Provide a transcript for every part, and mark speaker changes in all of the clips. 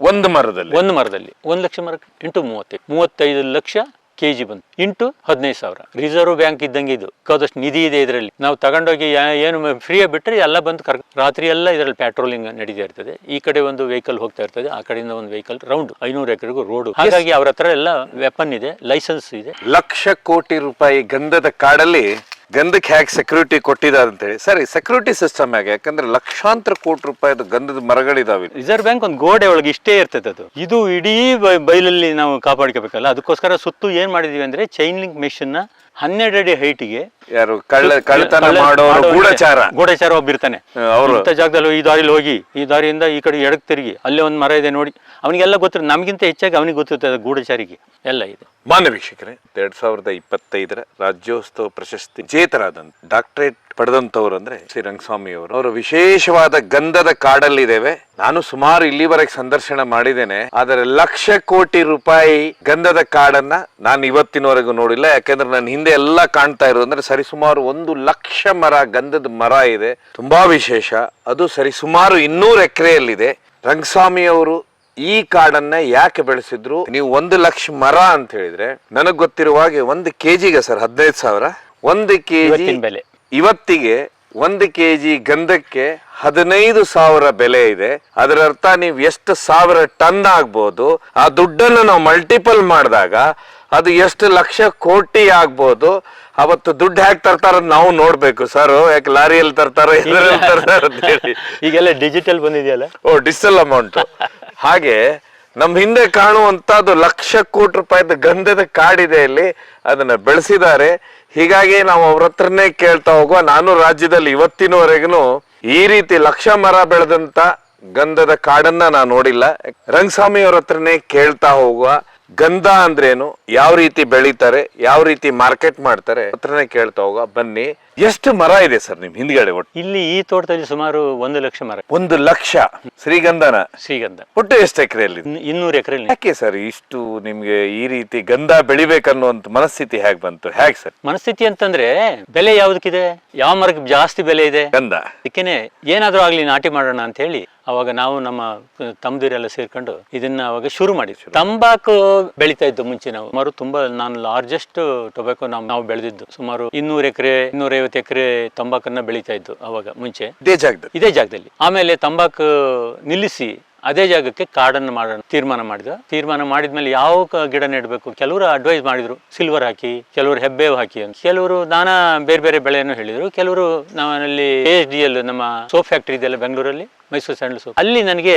Speaker 1: ಒಂದು ಮರದಲ್ಲಿ.
Speaker 2: ಒಂದು ಮರದಲ್ಲಿ. ಒಂದು ಲಕ್ಷ ಮರ ಇಂಟು ಮೂವತ್ತೈದು. ಮೂವತ್ತೈದು ಲಕ್ಷ ಕೆ ಜಿ ಬಂತು. ಇಂಟು ಹದಿನೈದು ಸಾವಿರ. ರಿಸರ್ವ್ ಬ್ಯಾಂಕ್ ಇದ್ದಂಗೆ ಇದು. ಕದಷ್ಟು ನಿಧಿ ಇದೆ ಇದರಲ್ಲಿ. ನಾವು ತಗೊಂಡೋಗಿ ಏನು ಫ್ರೀಯಾಗಿ ಬಿಟ್ಟರೆ ಎಲ್ಲ ಬಂದು ಕರ್ ರಾತ್ರಿ ಎಲ್ಲ ಇದರಲ್ಲಿ ಪ್ಯಾಟ್ರೋಲಿಂಗ್ ನಡೀತಾ ಇರ್ತದೆ. ಈ ಕಡೆ ಒಂದು ವೆಹಿಕಲ್ ಹೋಗ್ತಾ ಇರ್ತದೆ. ಆ ಕಡೆಯಿಂದ ಒಂದು ವೆಹಿಕಲ್ ರೌಂಡ್ ಐನೂರು ಎಕರೆಗೂ ರೋಡ್ ಹಾಗಾಗಿ ಅವ್ರ ಹತ್ರ ಎಲ್ಲ ವೆಪನ್ ಇದೆ ಲೈಸೆನ್ಸ್ ಇದೆ.
Speaker 1: ಲಕ್ಷ ಕೋಟಿ ರೂಪಾಯಿ ಗಂಧದ ಕಾಡಲ್ಲಿ ಗಂಧಕ್ಕೆ ಹೇಗೆ ಸೆಕ್ಯೂರಿಟಿ ಕೊಟ್ಟಿದ್ದಾರೆ ಅಂತ ಹೇಳಿ ಸರಿ ಸೆಕ್ಯೂರಿಟಿ ಸಿಸ್ಟಮ್ ಹೇಗೆ? ಯಾಕಂದ್ರೆ ಲಕ್ಷಾಂತರ ಕೋಟಿ ರೂಪಾಯಿದು ಗಂಧದ ಮರಗಳಿದಾವೆ.
Speaker 2: ರಿಸರ್ವ್ ಬ್ಯಾಂಕ್ ಒಂದು ಗೋಡೆ ಒಳಗೆ ಇಷ್ಟೇ ಇರ್ತದೆ ಅದು. ಇದು ಇಡೀ ಬೈಲಲ್ಲಿ ನಾವು ಕಾಪಾಡ್ಕೋಬೇಕಲ್ಲ, ಅದಕ್ಕೋಸ್ಕರ ಸುತ್ತು ಏನ್ ಮಾಡಿದೀವಿ ಅಂದ್ರೆ ಚೈನ್ ಲಿಂಕ್ ಮೆಷಿನ್ ಹನ್ನೆರಡು ಅಡಿ ಹೈಟಿಗೆ
Speaker 1: ಯಾರು ಕಳ್ಳ ಕಳ್ಳತನ ಮಾಡೋರು
Speaker 2: ಮಾಡೋನಿಗೆ
Speaker 1: ಗೂಢಚಾರ.
Speaker 2: ಗೂಢಚಾರ ಒಬ್ಬ ಇರ್ತಾನೆ.
Speaker 1: ಅವರು.
Speaker 2: ಇಂಥ ಜಾಗದಲ್ಲಿ ಈ ದಾರಿಲಿ ಹೋಗಿ ಈ ದಾರಿಯಿಂದ ಈ ಕಡೆ ಎಡಕ್ ತಿರುಗಿ ಅಲ್ಲೇ ಒಂದು ಮರ ಇದೆ ನೋಡಿ. ಅವನಿಗೆಲ್ಲ ಗೊತ್ತಿರುತ್ತೆ ನಮಗಿಂತ ಹೆಚ್ಚಾಗಿ ಅವನಿಗೆ ಗೊತ್ತಿರ್ತದೆ ಗೂಢಚಾರಿಗೆ. ಎಲ್ಲ ಇದೆ.
Speaker 1: ಮಾನ್ಯ ವೀಕ್ಷಕರೇ ಎರಡ್ ಸಾವಿರದ ಇಪ್ಪತ್ತೈದರ ರಾಜ್ಯೋತ್ಸವ ಪ್ರಶಸ್ತಿ ಜೇತರಾದಂತ ಡಾಕ್ಟರೇಟ್ ಪಡೆದಂತವ್ರು ಅಂದ್ರೆ ಶ್ರೀ ರಂಗಸ್ವಾಮಿ ಅವರು ಅವರು ವಿಶೇಷವಾದ ಗಂಧದ ಕಾಡಲ್ಲಿದ್ದೇವೆ. ನಾನು ಸುಮಾರು ಇಲ್ಲಿವರೆಗೆ ಸಂದರ್ಶನ ಮಾಡಿದ್ದೇನೆ. ಆದರೆ ಲಕ್ಷ ಕೋಟಿ ರೂಪಾಯಿ ಗಂಧದ ಕಾಡನ್ನ ನಾನು ಇವತ್ತಿನವರೆಗೂ ನೋಡಿಲ್ಲ. ಯಾಕಂದ್ರೆ ನನ್ನ ಹಿಂದೆ ಎಲ್ಲ ಕಾಣ್ತಾ ಇರೋದು ಅಂದ್ರೆ ಸರಿಸುಮಾರು ಒಂದು ಲಕ್ಷ ಮರ, ಗಂಧದ ಮರ ಇದೆ. ತುಂಬಾ ವಿಶೇಷ. ಅದು ಸರಿಸುಮಾರು ಇನ್ನೂರು ಎಕರೆಯಲ್ಲಿದೆ. ರಂಗಸ್ವಾಮಿ ಅವರು ಈ ಕಾಡನ್ನ ಯಾಕೆ ಬೆಳೆಸಿದ್ರು? ನೀವು ಒಂದು ಲಕ್ಷ ಮರ ಅಂತ ಹೇಳಿದ್ರೆ, ನನಗ್ ಗೊತ್ತಿರುವ ಹಾಗೆ ಒಂದು ಕೆಜಿಗೆ ಸರ್, ಹದಿನೈದು ಸಾವಿರ. ಒಂದು ಕೆಜಿ
Speaker 2: ಬೆಲೆ.
Speaker 1: ಇವತ್ತಿಗೆ ಒಂದು ಕೆಜಿ ಗಂಧಕ್ಕೆ ಹದಿನೈದು ಸಾವಿರ ಬೆಲೆ ಇದೆ. ಅದರ ಅರ್ಥ ನೀವು ಎಷ್ಟು ಸಾವಿರ ಟನ್ ಆಗ್ಬೋದು ಆ ದುಡ್ಡನ್ನು ನಾವು ಮಲ್ಟಿಪಲ್ ಮಾಡಿದಾಗ ಅದು ಎಷ್ಟು ಲಕ್ಷ ಕೋಟಿ ಆಗ್ಬೋದು. ಅವತ್ತು ದುಡ್ಡು ಹ್ಯಾಕ್ ತರ್ತಾರ ನಾವು ನೋಡ್ಬೇಕು ಸರ್. ಯಾಕೆ ಲಾರಿಯಲ್ಲಿ ತರ್ತಾರೋ ಎಲ್ಲರಲ್ಲಿ ತರ್ತಾರ ಅಂತ ಹೇಳಿ.
Speaker 2: ಈಗೆಲ್ಲ ಡಿಜಿಟಲ್ ಬಂದಿದೆಯಲ್ಲ?
Speaker 1: ಓ ಡಿಜಿಟಲ್ ಅಮೌಂಟ್ ಹಾಗೆ ನಮ್ ಹಿಂದೆ ಕಾಣುವಂತದ್ದು ಲಕ್ಷ ಕೋಟಿ ರೂಪಾಯಿದ ಗಂಧದ ಕಾಡಿದೆ ಇಲ್ಲಿ. ಅದನ್ನ ಬೆಳೆಸಿದ್ದಾರೆ. ಹೀಗಾಗಿ ನಾವು ಅವ್ರ ಹತ್ರನೇ ಕೇಳ್ತಾ ಹೋಗುವ. ನಾನು ರಾಜ್ಯದಲ್ಲಿ ಇವತ್ತಿನವರೆಗೂ ಈ ರೀತಿ ಲಕ್ಷ ಮರ ಬೆಳೆದಂತ ಗಂಧದ ಕಾಡನ್ನ ನಾನು ನೋಡಿಲ್ಲ. ರಂಗಸ್ವಾಮಿ ಅವ್ರ ಹತ್ರನೇ ಕೇಳ್ತಾ ಹೋಗುವ. ಗಂಧ ಅಂದ್ರೇನು? ಯಾವ ರೀತಿ ಬೆಳಿತಾರೆ? ಯಾವ ರೀತಿ ಮಾರ್ಕೆಟ್ ಮಾಡ್ತಾರೆ? ಹತ್ರನೇ ಕೇಳ್ತಾ ಹೋಗುವ. ಬನ್ನಿ. ಎಷ್ಟು ಮರ ಇದೆ ಸರ್ ನಿಮ್ ಹಿಂದ್ಗಡೆ ಒಟ್ಟು?
Speaker 2: ಇಲ್ಲಿ ಈ ತೋಟದಲ್ಲಿ ಸುಮಾರು ಒಂದು ಲಕ್ಷ ಮರ.
Speaker 1: ಒಂದು ಲಕ್ಷ. ಶ್ರೀಗಂಧನ?
Speaker 2: ಶ್ರೀಗಂಧ.
Speaker 1: ಒಟ್ಟು ಎಷ್ಟು ಎಕರೆಯಲ್ಲಿ?
Speaker 2: ಇನ್ನು- ಇನ್ನೂರು ಎಕರೆ
Speaker 1: ಯಾಕೆ ಸರ್ ಇಷ್ಟು ನಿಮ್ಗೆ ಈ ರೀತಿ ಗಂಧ ಬೆಳಿಬೇಕನ್ನುವಂತ ಮನಸ್ಥಿತಿ ಹೇಗ್ ಬಂತು? ಹೇಗ್ ಸರ್?
Speaker 2: ಮನಸ್ಥಿತಿ ಅಂತಂದ್ರೆ ಬೆಲೆ ಯಾವ್ದಕ್ಕಿದೆ? ಯಾವ ಮರಕ್ಕೆ ಜಾಸ್ತಿ ಬೆಲೆ ಇದೆ?
Speaker 1: ಗಂಧ.
Speaker 2: ಅದಕ್ಕೇನೆ ಏನಾದ್ರೂ ಆಗ್ಲಿ ನಾಟಿ ಮಾಡೋಣ ಅಂತ ಹೇಳಿ ಅವಾಗ ನಾವು ನಮ್ಮ ತಮ್ಮದಿರೆಲ್ಲ ಸೇರ್ಕೊಂಡು ಇದನ್ನ ಅವಾಗ ಶುರು ಮಾಡಿದ್ವಿ. ತಂಬಾಕು ಬೆಳಿತಾ ಇದ್ದು ಮುಂಚೆ ನಾವು. ಸುಮಾರು ತುಂಬಾ ನಾನು ಲಾರ್ಜೆಸ್ಟ್ ಟೊಬ್ಯಾಕೋ ನಾವು ನಾವು ಬೆಳೆದಿದ್ದು. ಸುಮಾರು ಇನ್ನೂರು ಎಕರೆ ಇನ್ನೂರೈವತ್ತು ಎಕರೆ ತಂಬಾಕನ್ನ ಬೆಳೀತಾ ಇದ್ದು ಅವಾಗ ಮುಂಚೆ.
Speaker 1: ಇದೇ ಜಾಗದಲ್ಲಿ?
Speaker 2: ಇದೇ ಜಾಗದಲ್ಲಿ. ಆಮೇಲೆ ತಂಬಾಕು ನಿಲ್ಲಿಸಿ ಅದೇ ಜಾಗಕ್ಕೆ ಕಾಡನ್ನು ಮಾಡೋಣ ತೀರ್ಮಾನ ಮಾಡಿದ. ತೀರ್ಮಾನ ಮಾಡಿದ್ಮೇಲೆ ಯಾವ ಗಿಡ ನೆಡಬೇಕು? ಕೆಲವರು ಅಡ್ವೈಸ್ ಮಾಡಿದ್ರು ಸಿಲ್ವರ್ ಹಾಕಿ ಕೆಲವರು ಹೆಬ್ಬೇವು ಹಾಕಿ ಅಂತ. ಕೆಲವರು ನಾನಾ ಬೇರೆ ಬೇರೆ ಬೆಳೆಯನ್ನು ಹೇಳಿದರು. ಕೆಲವರು ನಾವಲ್ಲಿ ಎಚ್ ಡಿ ಎಲ್ ನಮ್ಮ ಸೋಪ್ ಫ್ಯಾಕ್ಟ್ರಿ ಇದೆಯಲ್ಲ ಬೆಂಗಳೂರಲ್ಲಿ ಮೈಸೂರು ಸ್ಯಾಂಡಲ್ ಸೋಪ್. ಅಲ್ಲಿ ನನಗೆ,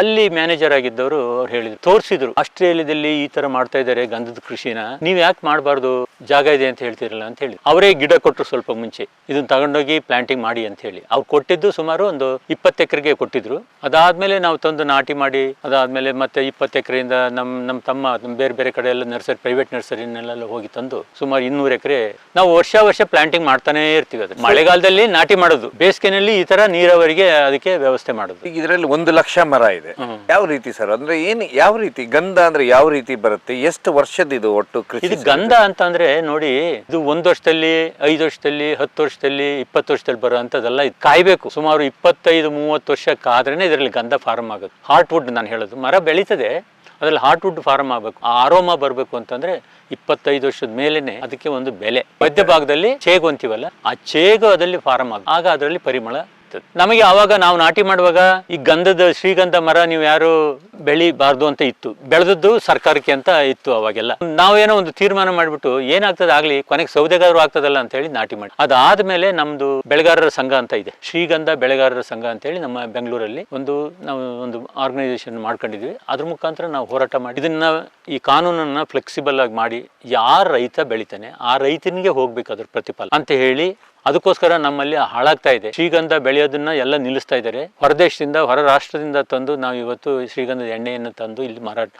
Speaker 2: ಅಲ್ಲಿ ಮ್ಯಾನೇಜರ್ ಆಗಿದ್ದವರು ಅವ್ರು ಹೇಳಿದ್ರು. ತೋರಿಸಿದ್ರು, ಆಸ್ಟ್ರೇಲಿಯಾದಲ್ಲಿ ಈ ತರ ಮಾಡ್ತಾ ಇದ್ದಾರೆ ಗಂಧದ ಕೃಷಿನ. ನೀವ್ ಯಾಕೆ ಮಾಡಬಾರ್ದು? ಜಾಗ ಇದೆ ಅಂತ ಹೇಳ್ತಿರಲ್ಲ ಅಂತ ಹೇಳಿ. ಅವರೇ ಗಿಡ ಕೊಟ್ಟರು ಸ್ವಲ್ಪ ಮುಂಚೆ. ಇದನ್ನ ತಗೊಂಡೋಗಿ ಪ್ಲಾಂಟಿಂಗ್ ಮಾಡಿ ಅಂತ ಹೇಳಿ. ಅವ್ರು ಕೊಟ್ಟಿದ್ದು ಸುಮಾರು ಒಂದು ಇಪ್ಪತ್ತು ಎಕರೆಗೆ ಕೊಟ್ಟಿದ್ರು. ಅದಾದ್ಮೇಲೆ ನಾವು ತಂದು ನಾಟಿ ಮಾಡಿ, ಅದಾದ್ಮೇಲೆ ಮತ್ತೆ ಇಪ್ಪತ್ತು ಎಕರೆಯಿಂದ ನಮ್ ನಮ್ಮ ತಮ್ಮ ಬೇರೆ ಬೇರೆ ಕಡೆ ಎಲ್ಲ ನರ್ಸರಿ ಪ್ರೈವೇಟ್ ನರ್ಸರಿನೆಲ್ಲ ಹೋಗಿ ತಂದು ಸುಮಾರು ಇನ್ನೂರು ಎಕರೆ ನಾವು ವರ್ಷ ವರ್ಷ ಪ್ಲಾಂಟಿಂಗ್ ಮಾಡ್ತಾನೆ ಇರ್ತೀವಿ ಅದು ಮಳೆಗಾಲದಲ್ಲಿ ನಾಟಿ ಮಾಡೋದು. ಬೇಸಿಗೆನಲ್ಲಿ ಈ ತರ ನೀರಾವರಿಗೆ ಅದಕ್ಕೆ ವ್ಯವಸ್ಥೆ ಮಾಡೋದು.
Speaker 1: ಈಗ ಇದರಲ್ಲಿ ಒಂದು ಲಕ್ಷ ಮರ ಇದೆ. ಯಾವ ರೀತಿ ಸರ್? ಅಂದ್ರೆ ಏನ್ ಯಾವ ರೀತಿ ಗಂಧ ಅಂದ್ರೆ ಯಾವ ರೀತಿ ಬರುತ್ತೆ? ಎಷ್ಟು ವರ್ಷದ ಇದು ಒಟ್ಟು ಕೃಷಿ
Speaker 2: ಇದು ಗಂಧ ಅಂತ ಅಂದ್ರೆ ನೋಡಿ ಇದು ಒಂದ್ ವರ್ಷದಲ್ಲಿ ಐದು ವರ್ಷದಲ್ಲಿ ಹತ್ತು ವರ್ಷದಲ್ಲಿ ಇಪ್ಪತ್ತು ವರ್ಷದಲ್ಲಿ ಬರೋ ಅಂತದೆಲ್ಲ ಇದು ಕಾಯ್ಬೇಕು. ಸುಮಾರು ಇಪ್ಪತ್ತೈದು ಮೂವತ್ತು ವರ್ಷಕ್ಕಾದ್ರೇನೆ ಇದರಲ್ಲಿ ಗಂಧ ಫಾರ್ಮ್ ಆಗುತ್ತೆ. ಹಾರ್ಟ್ ವುಡ್ ನಾನು ಹೇಳೋದು. ಮರ ಬೆಳೀತದೆ ಅದ್ರಲ್ಲಿ ಹಾರ್ಟ್ ವುಡ್ ಫಾರ್ಮ್ ಆಗಬೇಕು. ಆ ಆರೋಮ ಬರಬೇಕು ಅಂತಂದ್ರೆ ಇಪ್ಪತ್ತೈದು ವರ್ಷದ ಮೇಲೆನೆ ಅದಕ್ಕೆ ಒಂದು ಬೆಲೆ. ಮಧ್ಯಭಾಗದಲ್ಲಿ ಚೇಗು ಅಂತೀವಲ್ಲ ಆ ಚೇಗು ಅದಲ್ಲಿ ಫಾರ್ಮ್ ಆಗ ಆಗ ಅದರಲ್ಲಿ ಪರಿಮಳ ಇರ್ತದೆ. ನಮಗೆ ಆವಾಗ ನಾವು ನಾಟಿ ಮಾಡುವಾಗ ಈ ಗಂಧದ ಶ್ರೀಗಂಧ ಮರ ನೀವು ಯಾರು ಬೆಳಿಬಾರ್ದು ಅಂತ ಇತ್ತು. ಬೆಳೆದದ್ದು ಸರ್ಕಾರಕ್ಕೆ ಅಂತ ಇತ್ತು ಅವಾಗೆಲ್ಲ ನಾವೇನೋ ಒಂದು ತೀರ್ಮಾನ ಮಾಡಿಬಿಟ್ಟು ಏನಾಗ್ತದೆ ಆಗ್ಲಿ, ಕೊನೆಗೆ ಸೌದೆಗಾರರು ಆಗ್ತದಲ್ಲ ಅಂತ ಹೇಳಿ ನಾಟಿ ಮಾಡಿ. ಅದಾದ್ಮೇಲೆ ನಮ್ದು ಬೆಳೆಗಾರರ ಸಂಘ ಅಂತ ಇದೆ. ಶ್ರೀಗಂಧ ಬೆಳೆಗಾರರ ಸಂಘ ಅಂತ ಹೇಳಿ ನಮ್ಮ ಬೆಂಗಳೂರಲ್ಲಿ ಒಂದು ನಾವು ಒಂದು ಆರ್ಗನೈಸೇಷನ್ ಮಾಡ್ಕೊಂಡಿದ್ವಿ. ಅದ್ರ ಮುಖಾಂತರ ನಾವು ಹೋರಾಟ ಮಾಡಿ. ಇದನ್ನ ಈ ಕಾನೂನನ್ನ ಫ್ಲೆಕ್ಸಿಬಲ್ ಆಗಿ ಮಾಡಿ ಯಾರ ರೈತ ಬೆಳಿತಾನೆ, ಆ ರೈತನಿಗೆ ಹೋಗ್ಬೇಕು ಅದ್ರ ಪ್ರತಿಫಲ ಅಂತ ಹೇಳಿ ಅದಕ್ಕೋಸ್ಕರ ನಮ್ಮಲ್ಲಿ ಹಾಳಾಗ್ತಾ ಇದೆ. ಶ್ರೀಗಂಧ ಬೆಳೆಯೋದನ್ನ ಎಲ್ಲ ನಿಲ್ಲಿಸ್ತಾ ಇದ್ದಾರೆ. ಹೊರದೇಶದಿಂದ, ಹೊರ ರಾಷ್ಟ್ರದಿಂದ ತಂದು ನಾವು ಇವತ್ತು ಶ್ರೀಗಂಧದ ಎಣ್ಣೆಯನ್ನು ತಂದು ಇಲ್ಲಿ ಮಾರಾಟ,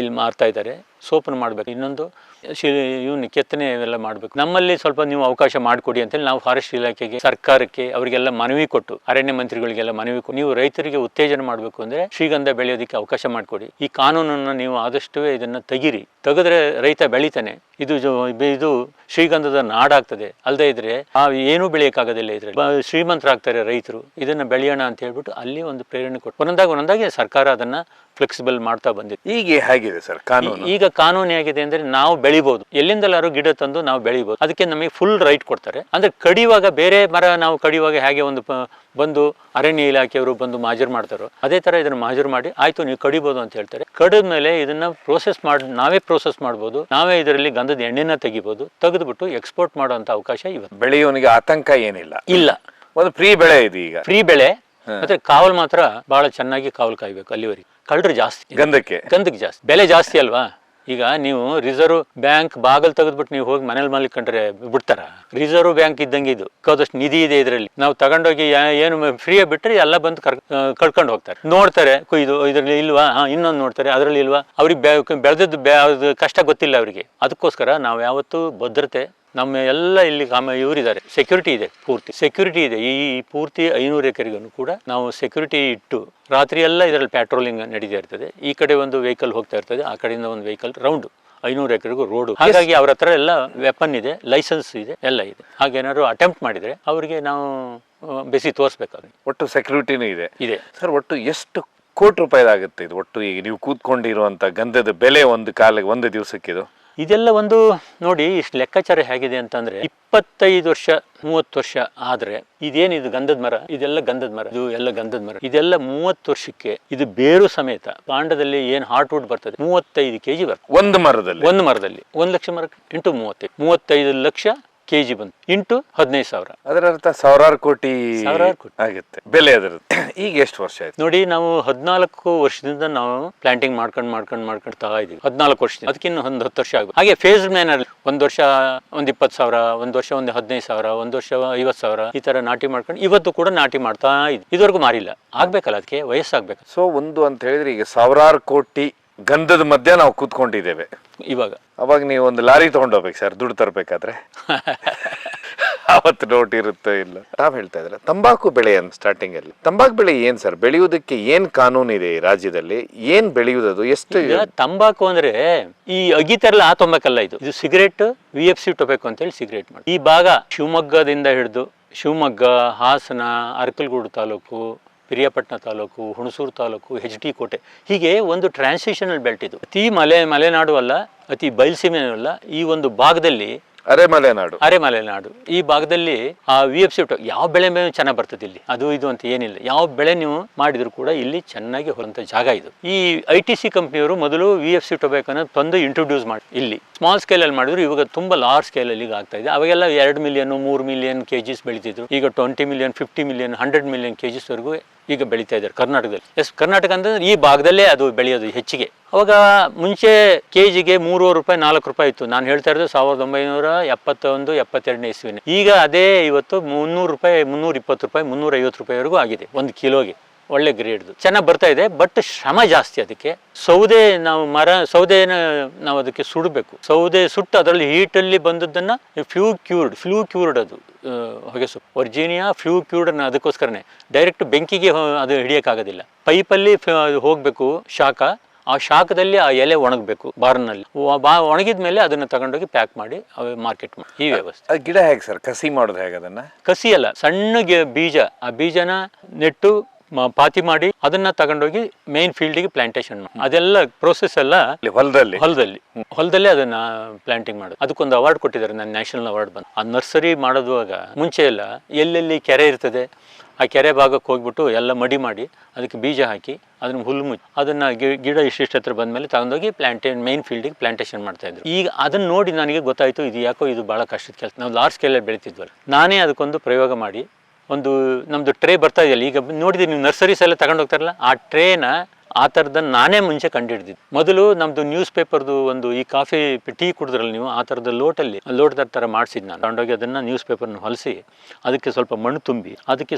Speaker 2: ಇಲ್ಲಿ ಮಾರ್ತಾ ಇದ್ದಾರೆ. ಸೋಪನ್ನು ಮಾಡಬೇಕು. ಇನ್ನೊಂದು, ಶಿ, ಇವನು ಕೆತ್ತನೆ ಇವೆಲ್ಲ ಮಾಡಬೇಕು. ನಮ್ಮಲ್ಲಿ ಸ್ವಲ್ಪ ನೀವು ಅವಕಾಶ ಮಾಡಿಕೊಡಿ ಅಂತೇಳಿ ನಾವು ಫಾರೆಸ್ಟ್ ಇಲಾಖೆಗೆ, ಸರ್ಕಾರಕ್ಕೆ ಅವರಿಗೆಲ್ಲ ಮನವಿ ಕೊಟ್ಟು, ಅರಣ್ಯ ಮಂತ್ರಿಗಳಿಗೆಲ್ಲ ಮನವಿ ಕೊಟ್ಟು, ನೀವು ರೈತರಿಗೆ ಉತ್ತೇಜನ ಮಾಡಬೇಕು ಅಂದ್ರೆ ಶ್ರೀಗಂಧ ಬೆಳೆಯೋದಕ್ಕೆ ಅವಕಾಶ ಮಾಡಿಕೊಡಿ. ಈ ಕಾನೂನನ್ನು ನೀವು ಆದಷ್ಟು ಇದನ್ನ ತೆಗಿರಿ. ತೆಗೆದ್ರೆ ರೈತ ಬೆಳೀತಾನೆ. ಇದು ಇದು ಶ್ರೀಗಂಧದ ನಾಡಾಗ್ತದೆ. ಅಲ್ಲದೆ ಇದ್ರೆ ಆ ಏನೂ ಬೆಳೆಯೋಕ್ಕಾಗೋದಿಲ್ಲ ಇದ್ರೆ ಶ್ರೀಮಂತರಾಗ್ತಾರೆ ರೈತರು. ಇದನ್ನ ಬೆಳೆಯೋಣ ಅಂತ ಹೇಳ್ಬಿಟ್ಟು ಅಲ್ಲಿ ಒಂದು ಪ್ರೇರಣೆ ಕೊಟ್ಟು, ಒಂದೊಂದಾಗಿ ಒಂದೊಂದಾಗಿ ಸರ್ಕಾರ ಅದನ್ನ ಫ್ಲೆಕ್ಸಿಬಲ್ ಮಾಡ್ತಾ ಬಂದಿತ್ತು
Speaker 1: ಈಗ ಹೇಗಿದೆ ಸರ್ ಕಾನೂನು?
Speaker 2: ಈಗ ಕಾನೂನು ಹೇಗಿದೆ ಅಂದ್ರೆ ನಾವು ಬೆಳಿಬಹುದು ಎಲ್ಲಿಂದಲಾರು ಗಿಡ ತಂದು ನಾವು ಬೆಳಿಬಹುದು ಅದಕ್ಕೆ ನಮಗೆ ಫುಲ್ ರೈಟ್ ಕೊಡ್ತಾರೆ. ಅಂದ್ರೆ ಕಡಿಯುವಾಗ ಬೇರೆ ಮರ ನಾವು ಕಡಿಯುವಾಗ ಹೇಗೆ ಒಂದು ಬಂದು ಅರಣ್ಯ ಇಲಾಖೆಯವರು ಬಂದು ಮಾಜೂರು ಮಾಡ್ತಾರೋ ಅದೇ ತರ ಇದನ್ನ ಮಾಜೂರು ಮಾಡಿ ಆಯ್ತು ನೀವು ಕಡಿಬಹುದು ಅಂತ ಹೇಳ್ತಾರೆ. ಕಡಿದ ಮೇಲೆ ಇದನ್ನ ಪ್ರೋಸೆಸ್ ಮಾಡ್ ನಾವೇ ಪ್ರೋಸೆಸ್ ಮಾಡ್ಬೋದು. ನಾವೇ ಇದರಲ್ಲಿ ಗಂಧದ ಎಣ್ಣೆನ ತೆಗಿಬಹುದು ತೆಗೆದ್ಬಿಟ್ಟು ಎಕ್ಸ್ಪೋರ್ಟ್ ಮಾಡುವಂತ ಅವಕಾಶ ಇವತ್ತು.
Speaker 1: ಬೆಳೆಯೋನಿಗೆ ಆತಂಕ ಏನಿಲ್ಲ?
Speaker 2: ಇಲ್ಲ.
Speaker 1: ಒಂದು ಫ್ರೀ ಬೆಳೆ ಇದೆ ಈಗ.
Speaker 2: ಫ್ರೀ ಬೆಳೆ ಮತ್ತೆ ಕಾವಲ್ ಮಾತ್ರ ಬಹಳ ಚೆನ್ನಾಗಿ ಕಾವಲ್ ಕಾಯ್ಬೇಕು ಅಲ್ಲಿವರೆಗೆ. ಕಳ್ಳರು ಜಾಸ್ತಿ.
Speaker 1: ಗಂಧಕ್ಕೆ.
Speaker 2: ಗಂಧಕ್ಕೆ ಜಾಸ್ತಿ. ಬೆಲೆ ಜಾಸ್ತಿ ಅಲ್ವಾ? ಈಗ ನೀವು ರಿಸರ್ವ್ ಬ್ಯಾಂಕ್ ಬಾಗಲ್ ತೆಗೆದ್ಬಿಟ್ಟು ನೀವು ಹೋಗಿ ಮನೇಲಿ ಕಂಡ್ರೆ ಬಿಡ್ತಾರ? ರಿಸರ್ವ್ ಬ್ಯಾಂಕ್ ಇದ್ದಂಗೆ ಇದು. ಕದಷ್ಟು ನಿಧಿ ಇದೆ ಇದರಲ್ಲಿ. ನಾವು ತಗೊಂಡೋಗಿ ಏನು ಫ್ರೀ ಬಿಟ್ಟರೆ ಎಲ್ಲ ಬಂದು ಕರ್ ಕಳ್ಕೊಂಡು ಹೋಗ್ತಾರೆ. ನೋಡ್ತಾರೆ ಇದು ಇದರಲ್ಲಿ ಇಲ್ವಾ? ಹಾ ಇನ್ನೊಂದು ನೋಡ್ತಾರೆ ಅದರಲ್ಲಿ ಇಲ್ವಾ? ಅವ್ರಿಗೆ ಬೆಳೆದದ್ದು ಕಷ್ಟ ಗೊತ್ತಿಲ್ಲ ಅವರಿಗೆ. ಅದಕ್ಕೋಸ್ಕರ ನಾವು ಯಾವತ್ತೂ ಭದ್ರತೆ ನಮ್ಮ ಎಲ್ಲ ಇಲ್ಲಿ ಕಾಮ ಇವರಿದ್ದಾರೆ. ಸೆಕ್ಯೂರಿಟಿ ಇದೆ ಪೂರ್ತಿ. ಸೆಕ್ಯೂರಿಟಿ ಇದೆ. ಈ ಪೂರ್ತಿ ಐನೂರು ಎಕರೆಗೂ ಕೂಡ ನಾವು ಸೆಕ್ಯೂರಿಟಿ ಇಟ್ಟು ರಾತ್ರಿ ಎಲ್ಲ ಇದರಲ್ಲಿ ಪ್ಯಾಟ್ರೋಲಿಂಗ್ ನಡೀತಾ ಇರ್ತದೆ. ಈ ಕಡೆ ಒಂದು ವೆಹಿಕಲ್ ಹೋಗ್ತಾ ಇರ್ತದೆ ಆ ಕಡೆಯಿಂದ ಒಂದು ವೆಹಿಕಲ್ ರೌಂಡ್ ಐನೂರು ಎಕರೆಗೂ ರೋಡು ಹಾಗಾಗಿ ಅವ್ರ ಹತ್ರ ಎಲ್ಲ ವೆಪನ್ ಇದೆ ಲೈಸೆನ್ಸ್ ಇದೆ ಎಲ್ಲ ಇದೆ. ಹಾಗೇನಾದ್ರು ಅಟೆಂಪ್ಟ್ ಮಾಡಿದರೆ ಅವರಿಗೆ ನಾವು ಬಿಸಿ ತೋರಿಸ್ಬೇಕಾದ್ರೆ
Speaker 1: ಒಟ್ಟು ಸೆಕ್ಯೂರಿಟಿನೂ ಇದೆ.
Speaker 2: ಇದೆ.
Speaker 1: ಸರ್ ಒಟ್ಟು ಎಷ್ಟು ಕೋಟಿ ರೂಪಾಯಿದಾಗುತ್ತೆ ಇದು? ಒಟ್ಟು ಈಗ ನೀವು ಕೂತ್ಕೊಂಡಿರುವಂತ ಗಂಧದ ಬೆಲೆ ಒಂದು ಕಾಲಿಗೆ ಒಂದು ದಿವಸಕ್ಕೆ ಇದು?
Speaker 2: ಇದೆಲ್ಲ ಒಂದು ನೋಡಿ ಇಷ್ಟು ಲೆಕ್ಕಾಚಾರ ಹೇಗಿದೆ ಅಂತಂದ್ರೆ ಇಪ್ಪತ್ತೈದು ವರ್ಷ ಮೂವತ್ತು ವರ್ಷ ಆದ್ರೆ ಇದೇನಿದು ಗಂಧದ ಮರ? ಇದೆಲ್ಲ ಗಂಧದ ಮರ. ಇದು ಎಲ್ಲ ಗಂಧದ ಮರ. ಇದೆಲ್ಲ ಮೂವತ್ತು ವರ್ಷಕ್ಕೆ ಇದು ಬೇರು ಸಮೇತ ಕಾಂಡದಲ್ಲಿ ಏನ್ ಹಾರ್ಟ್ ವುಡ್ ಬರ್ತದೆ? ಮೂವತ್ತೈದು ಕೆಜಿ ಬರ್ತದೆ.
Speaker 1: ಒಂದು ಮರದಲ್ಲಿ.
Speaker 2: ಒಂದು ಮರದಲ್ಲಿ. ಒಂದು ಲಕ್ಷ ಮರಕ್ಕೆ ಇಂಟು ಮೂವತ್ತೈದು. ಮೂವತ್ತೈದು ಲಕ್ಷ ಕೆಜಿ ಬಂತು. ಇಂಟು ಹದಿನೈದು ಸಾವಿರ.
Speaker 1: ಅದರ ಅರ್ಥ ಸಾವಿರಾರು ಕೋಟಿ
Speaker 2: ಸಾವಿರಾರು ಕೋಟಿ.
Speaker 1: ಆಗುತ್ತೆ. ಬೆಲೆ ಅದರ ಈಗ ಎಷ್ಟು ವರ್ಷ ಆಯ್ತು?
Speaker 2: ನೋಡಿ ನಾವು ಹದಿನಾಲ್ಕು ವರ್ಷದಿಂದ ನಾವು ಪ್ಲಾಂಟಿಂಗ್ ಮಾಡ್ಕೊಂಡು ಮಾಡ್ಕೊಂಡು ಮಾಡ್ಕೊಂಡು ತಗಾ ಇದೀವಿ. ಹದಿನಾಲ್ಕು ವರ್ಷದಿಂದ. ಅದಕ್ಕಿಂತ ಒಂದು ಹತ್ತು ವರ್ಷ ಆಗುತ್ತೆ ಹಾಗೆ ಫೇಸ್ ಮ್ಯಾನರ್ ಒಂದು ವರ್ಷ ಒಂದು ಇಪ್ಪತ್ತು ಸಾವಿರ ಒಂದು ವರ್ಷ ಒಂದು ಹದಿನೈದು ಸಾವಿರ ಒಂದು ವರ್ಷ ಐವತ್ತು ಸಾವಿರ ಈ ತರ ನಾಟಿ ಮಾಡ್ಕೊಂಡು ಇವತ್ತು ಕೂಡ ನಾಟಿ ಮಾಡ್ತಾ ಇದ್ವಿ. ಇದುವರೆಗೂ ಮಾರಿಲ್ಲ. ಆಗ್ಬೇಕಲ್ಲ ಅದಕ್ಕೆ? ವಯಸ್ಸಾಗ್ಬೇಕು.
Speaker 1: ಸೊ ಒಂದು ಅಂತ ಹೇಳಿದ್ರೆ ಈಗ ಸಾವಿರಾರು ಕೋಟಿ ಗಂಧದ ಮಧ್ಯೆ ನಾವು ಕೂತ್ಕೊಂಡಿದ್ದೇವೆ.
Speaker 2: ಇವಾಗ.
Speaker 1: ಅವಾಗ ನೀವು ಒಂದು ಲಾರಿ ತಗೊಂಡೋಗ್ಬೇಕು ಸರ್ ದುಡ್ಡು ತರಬೇಕಾದ್ರೆ. ಅವತ್ತು ನೋಟ್ ಇರುತ್ತೆ ಇಲ್ಲ. ತಾವ್ ಹೇಳ್ತಾ ಇದ್ರೆ ತಂಬಾಕು ಬೆಳೆ ಅಂತ ಸ್ಟಾರ್ಟಿಂಗ್ ಅಲ್ಲಿ. ತಂಬಾಕು ಬೆಳೆ ಏನ್ ಸರ್? ಬೆಳೆಯುವುದಕ್ಕೆ ಏನ್ ಕಾನೂನು ಇದೆ ಈ ರಾಜ್ಯದಲ್ಲಿ? ಏನ್ ಬೆಳೆಯುವುದು ಎಷ್ಟು
Speaker 2: ತಂಬಾಕು ಅಂದ್ರೆ ಈ ಅಗಿತರಲ್ಲ ಆ ತೊಂಬಕಲ್ಲ ಇದು. ಇದು cigarette V F C tobacco ಅಂತ ಹೇಳಿ ಸಿಗರೇಟ್ ಮಾಡಿ ಈ ಭಾಗ ಶಿವಮೊಗ್ಗದಿಂದ ಹಿಡಿದು ಶಿವಮೊಗ್ಗ ಹಾಸನ ಅರ್ಕಲ್ಗೂಡು ತಾಲೂಕು ಪಿರಿಯಾಪಟ್ಟಣ ತಾಲೂಕು ಹುಣಸೂರು ತಾಲೂಕು ಹೆಚ್ ಡಿ ಕೋಟೆ. ಹೀಗೆ ಒಂದು ಟ್ರಾನ್ಸಿಷನಲ್ ಬೆಲ್ಟ್ ಇದು. ಅತಿ ಮಲೆ ಮಲೆನಾಡು ಅಲ್ಲ ಅತಿ ಬಯಲುಸೀಮೆನೂ ಅಲ್ಲ ಈ ಒಂದು ಭಾಗದಲ್ಲಿ
Speaker 1: ಅರೆ ಮಲೆನಾಡು
Speaker 2: ಅರೆ ಮಲೆನಾಡು ಈ ಭಾಗದಲ್ಲಿ ಆ ವಿ ಎಫ್ ಸಿ ಯಾವ ಬೆಳೆ ಮೇಲೆ ಚೆನ್ನಾಗಿ ಬರ್ತದೆ ಇಲ್ಲಿ? ಅದು ಇದು ಅಂತ ಏನಿಲ್ಲ. ಯಾವ ಬೆಳೆ ನೀವು ಮಾಡಿದ್ರು ಕೂಡ ಇಲ್ಲಿ ಚೆನ್ನಾಗಿ ಹೊರಂತ ಜಾಗ ಇದು. ಈ ಐ ಟಿ ಸಿ ಕಂಪ್ನಿಯವರು ಮೊದಲು ವಿ ಎಫ್ ಸಿ ಟೊಬ್ಯಾಕೋನ ತಂದು ಇಂಟ್ರೊಡ್ಯೂಸ್ ಮಾಡಿ ಇಲ್ಲಿ. ಸ್ಮಾಲ್ ಸ್ಕೇಲಲ್ಲಿ ಮಾಡಿದ್ರು ಇವಾಗ ತುಂಬ ಲಾರ್ಜ್ ಸ್ಕೇಲಲ್ಲಿ ಈಗ ಆಗ್ತಾ ಇದೆ. ಅವಾಗೆಲ್ಲ ಎರಡು ಮಿಲಿಯನ್ ಮೂರು ಮಿಲಿಯನ್ ಕೆ ಜಿಸ್ ಬೆಳೀತಿದ್ರು. ಈಗ twenty million fifty million hundred million K ಜಿಸ್ವರೆಗೂ ಈಗ ಬೆಳೀತಾ ಇದ್ದಾರೆ ಕರ್ನಾಟಕದಲ್ಲಿ. ಎಸ್, ಕರ್ನಾಟಕ ಅಂತಂದ್ರೆ ಈ ಭಾಗದಲ್ಲೇ ಅದು ಬೆಳೆಯೋದು ಹೆಚ್ಚಿಗೆ. ಅವಾಗ ಮುಂಚೆ ಕೆ ಜಿಗೆ ಮೂರುವರೆ ರೂಪಾಯಿ, ನಾಲ್ಕು ರೂಪಾಯಿ ಇತ್ತು. ನಾನು ಹೇಳ್ತಾ ಇರೋದು ಸಾವಿರದ ಒಂಬೈನೂರ ಎಪ್ಪತ್ತೊಂದು, ಎಪ್ಪತ್ತೆರಡನೇ ಇಸ್ವಿನ. ಈಗ ಅದೇ ಇವತ್ತು ಮುನ್ನೂರು ರೂಪಾಯಿ, ಮುನ್ನೂರ ಇಪ್ಪತ್ತು ರೂಪಾಯಿ ಮುನ್ನೂರ ಐವತ್ತು ರೂಪಾಯಿವರೆಗೂ ಆಗಿದೆ, ಒಂದು ಕಿಲೋಗೆ. ಒಳ್ಳೆ ಗ್ರೇಡ್ದು. ಚೆನ್ನಾಗಿ ಬರ್ತಾ ಇದೆ ಬಟ್ ಶ್ರಮ ಜಾಸ್ತಿ ಅದಕ್ಕೆ. ಸೌದೆ ನಾವು ಮರ ಸೌದೆನ ನಾವು ಅದಕ್ಕೆ ಸುಡಬೇಕು. ಸೌದೆ ಸುಟ್ಟು ಅದರಲ್ಲಿ ಹೀಟಲ್ಲಿ ಬಂದದ್ದನ್ನು ಫ್ಲೂ ಕ್ಯೂರ್ಡ್ ಫ್ಲೂ ಕ್ಯೂರ್ಡ್ ಅದು ಹೊಗೆ ಸೊಪ್ಪು. ವರ್ಜೀನಿಯಾ ಫ್ಲೂ ಕ್ಯೂರ್ಡ್ ಅನ್ನ ಅದಕ್ಕೋಸ್ಕರನೇ. ಡೈರೆಕ್ಟ್ ಬೆಂಕಿಗೆ ಅದು ಹಿಡಿಯೋಕ್ಕಾಗೋದಿಲ್ಲ. ಪೈಪಲ್ಲಿ ಹೋಗಬೇಕು ಶಾಖ. ಆ ಶಾಖದಲ್ಲಿ ಆ ಎಲೆ ಒಣಗಬೇಕು ಬಾರ್ನಲ್ಲಿ. ಬಾ ಒಣಗಿದ ಮೇಲೆ ಅದನ್ನ ತಗೊಂಡೋಗಿ ಪ್ಯಾಕ್ ಮಾಡಿ ಮಾರ್ಕೆಟ್ ಮಾಡಿ ಈ ವ್ಯವಸ್ಥೆ.
Speaker 1: ಗಿಡ ಹೇಗೆ ಸರ್? ಕಸಿ ಮಾಡೋದು ಹೇಗೆ ಅದನ್ನ?
Speaker 2: ಕಸಿ ಅಲ್ಲ ಸಣ್ಣಗೆ ಬೀಜ. ಆ ಬೀಜನ ನೆಟ್ಟು ಪಾತಿ ಮಾಡಿ ಅದನ್ನ ತಗೊಂಡೋಗಿ ಮೇನ್ ಫೀಲ್ಡಿಗೆ ಪ್ಲಾಂಟೇಶನ್ ಮಾಡಿ ಅದೆಲ್ಲ ಪ್ರೋಸೆಸ್ ಎಲ್ಲ
Speaker 1: ಹೊಲದಲ್ಲಿ.
Speaker 2: ಹೊಲದಲ್ಲಿ. ಹೊಲದಲ್ಲೇ ಅದನ್ನ ಪ್ಲಾಂಟಿಂಗ್ ಮಾಡೋದು. ಅದಕ್ಕೊಂದು ಅವಾರ್ಡ್ ಕೊಟ್ಟಿದ್ದಾರೆ ನಾನು ನ್ಯಾಷನಲ್ ಅವಾರ್ಡ್ ಬಂದು. ಆ ನರ್ಸರಿ ಮಾಡೋದುವಾಗ ಮುಂಚೆ ಎಲ್ಲ ಎಲ್ಲೆಲ್ಲಿ ಕೆರೆ ಇರ್ತದೆ ಆ ಕೆರೆ ಭಾಗಕ್ಕೆ ಹೋಗ್ಬಿಟ್ಟು ಎಲ್ಲ ಮಡಿ ಮಾಡಿ ಅದಕ್ಕೆ ಬೀಜ ಹಾಕಿ ಅದನ್ನ ಹುಲ್ಲು ಮುಚ್ಚಿ ಅದನ್ನ ಗಿ- ಗಿಡ ಇಷ್ಟಿಷ್ಟು ಹತ್ರ ಬಂದಮೇಲೆ ತಗೊಂಡೋಗಿ ಪ್ಲಾಂಟೇನ್ ಮೇನ್ ಫೀಲ್ಡಿಗೆ ಪ್ಲಾಂಟೇಶನ್ ಮಾಡ್ತಾ ಇದ್ರು. ಈಗ ಅದನ್ನು ನೋಡಿ ನನಗೆ ಗೊತ್ತಾಯಿತು ಇದು ಯಾಕೋ ಇದು ಭಾಳ ಕಷ್ಟದ ಕೆಲಸ. ನಾವು ಲಾರ್ಜ್ ಸ್ಕೇಲಲ್ಲಿ ಬೆಳೀತಿದ್ವಲ್ಲ. ನಾನೇ ಅದಕ್ಕೊಂದು ಪ್ರಯೋಗ ಮಾಡಿ ಒಂದು ನಮ್ದು ಟ್ರೇ ಬರ್ತಾ ಇದೆಯಲ್ಲ ಈಗ ನೋಡಿದ್ರೆ ನೀವು ನರ್ಸರೀಸ್ ಎಲ್ಲ ತಗೊಂಡು ಹೋಗ್ತಾರಲ್ಲ ಆ ಟ್ರೇನ ಆ ಥರದನ್ನ ನಾನೇ ಮುಂಚೆ ಕಂಡಿಡ್ದಿದ್ದು. ಮೊದಲು ನಮ್ದು ನ್ಯೂಸ್ ಪೇಪರ್ದು ಒಂದು ಈ ಕಾಫಿ ಟೀ ಕುಡಿದ್ರಲ್ಲ ನೀವು ಆ ಥರದ ಲೋಟಲ್ಲಿ ಲೋಟದ ಥರ ಮಾಡಿಸಿದ್ದು ನಾನು. ತಗೊಂಡೋಗಿ ಅದನ್ನ ನ್ಯೂಸ್ ಪೇಪರ್ನ ಹೊಲಿಸಿ ಅದಕ್ಕೆ ಸ್ವಲ್ಪ ಮಣ್ಣು ತುಂಬಿ ಅದಕ್ಕೆ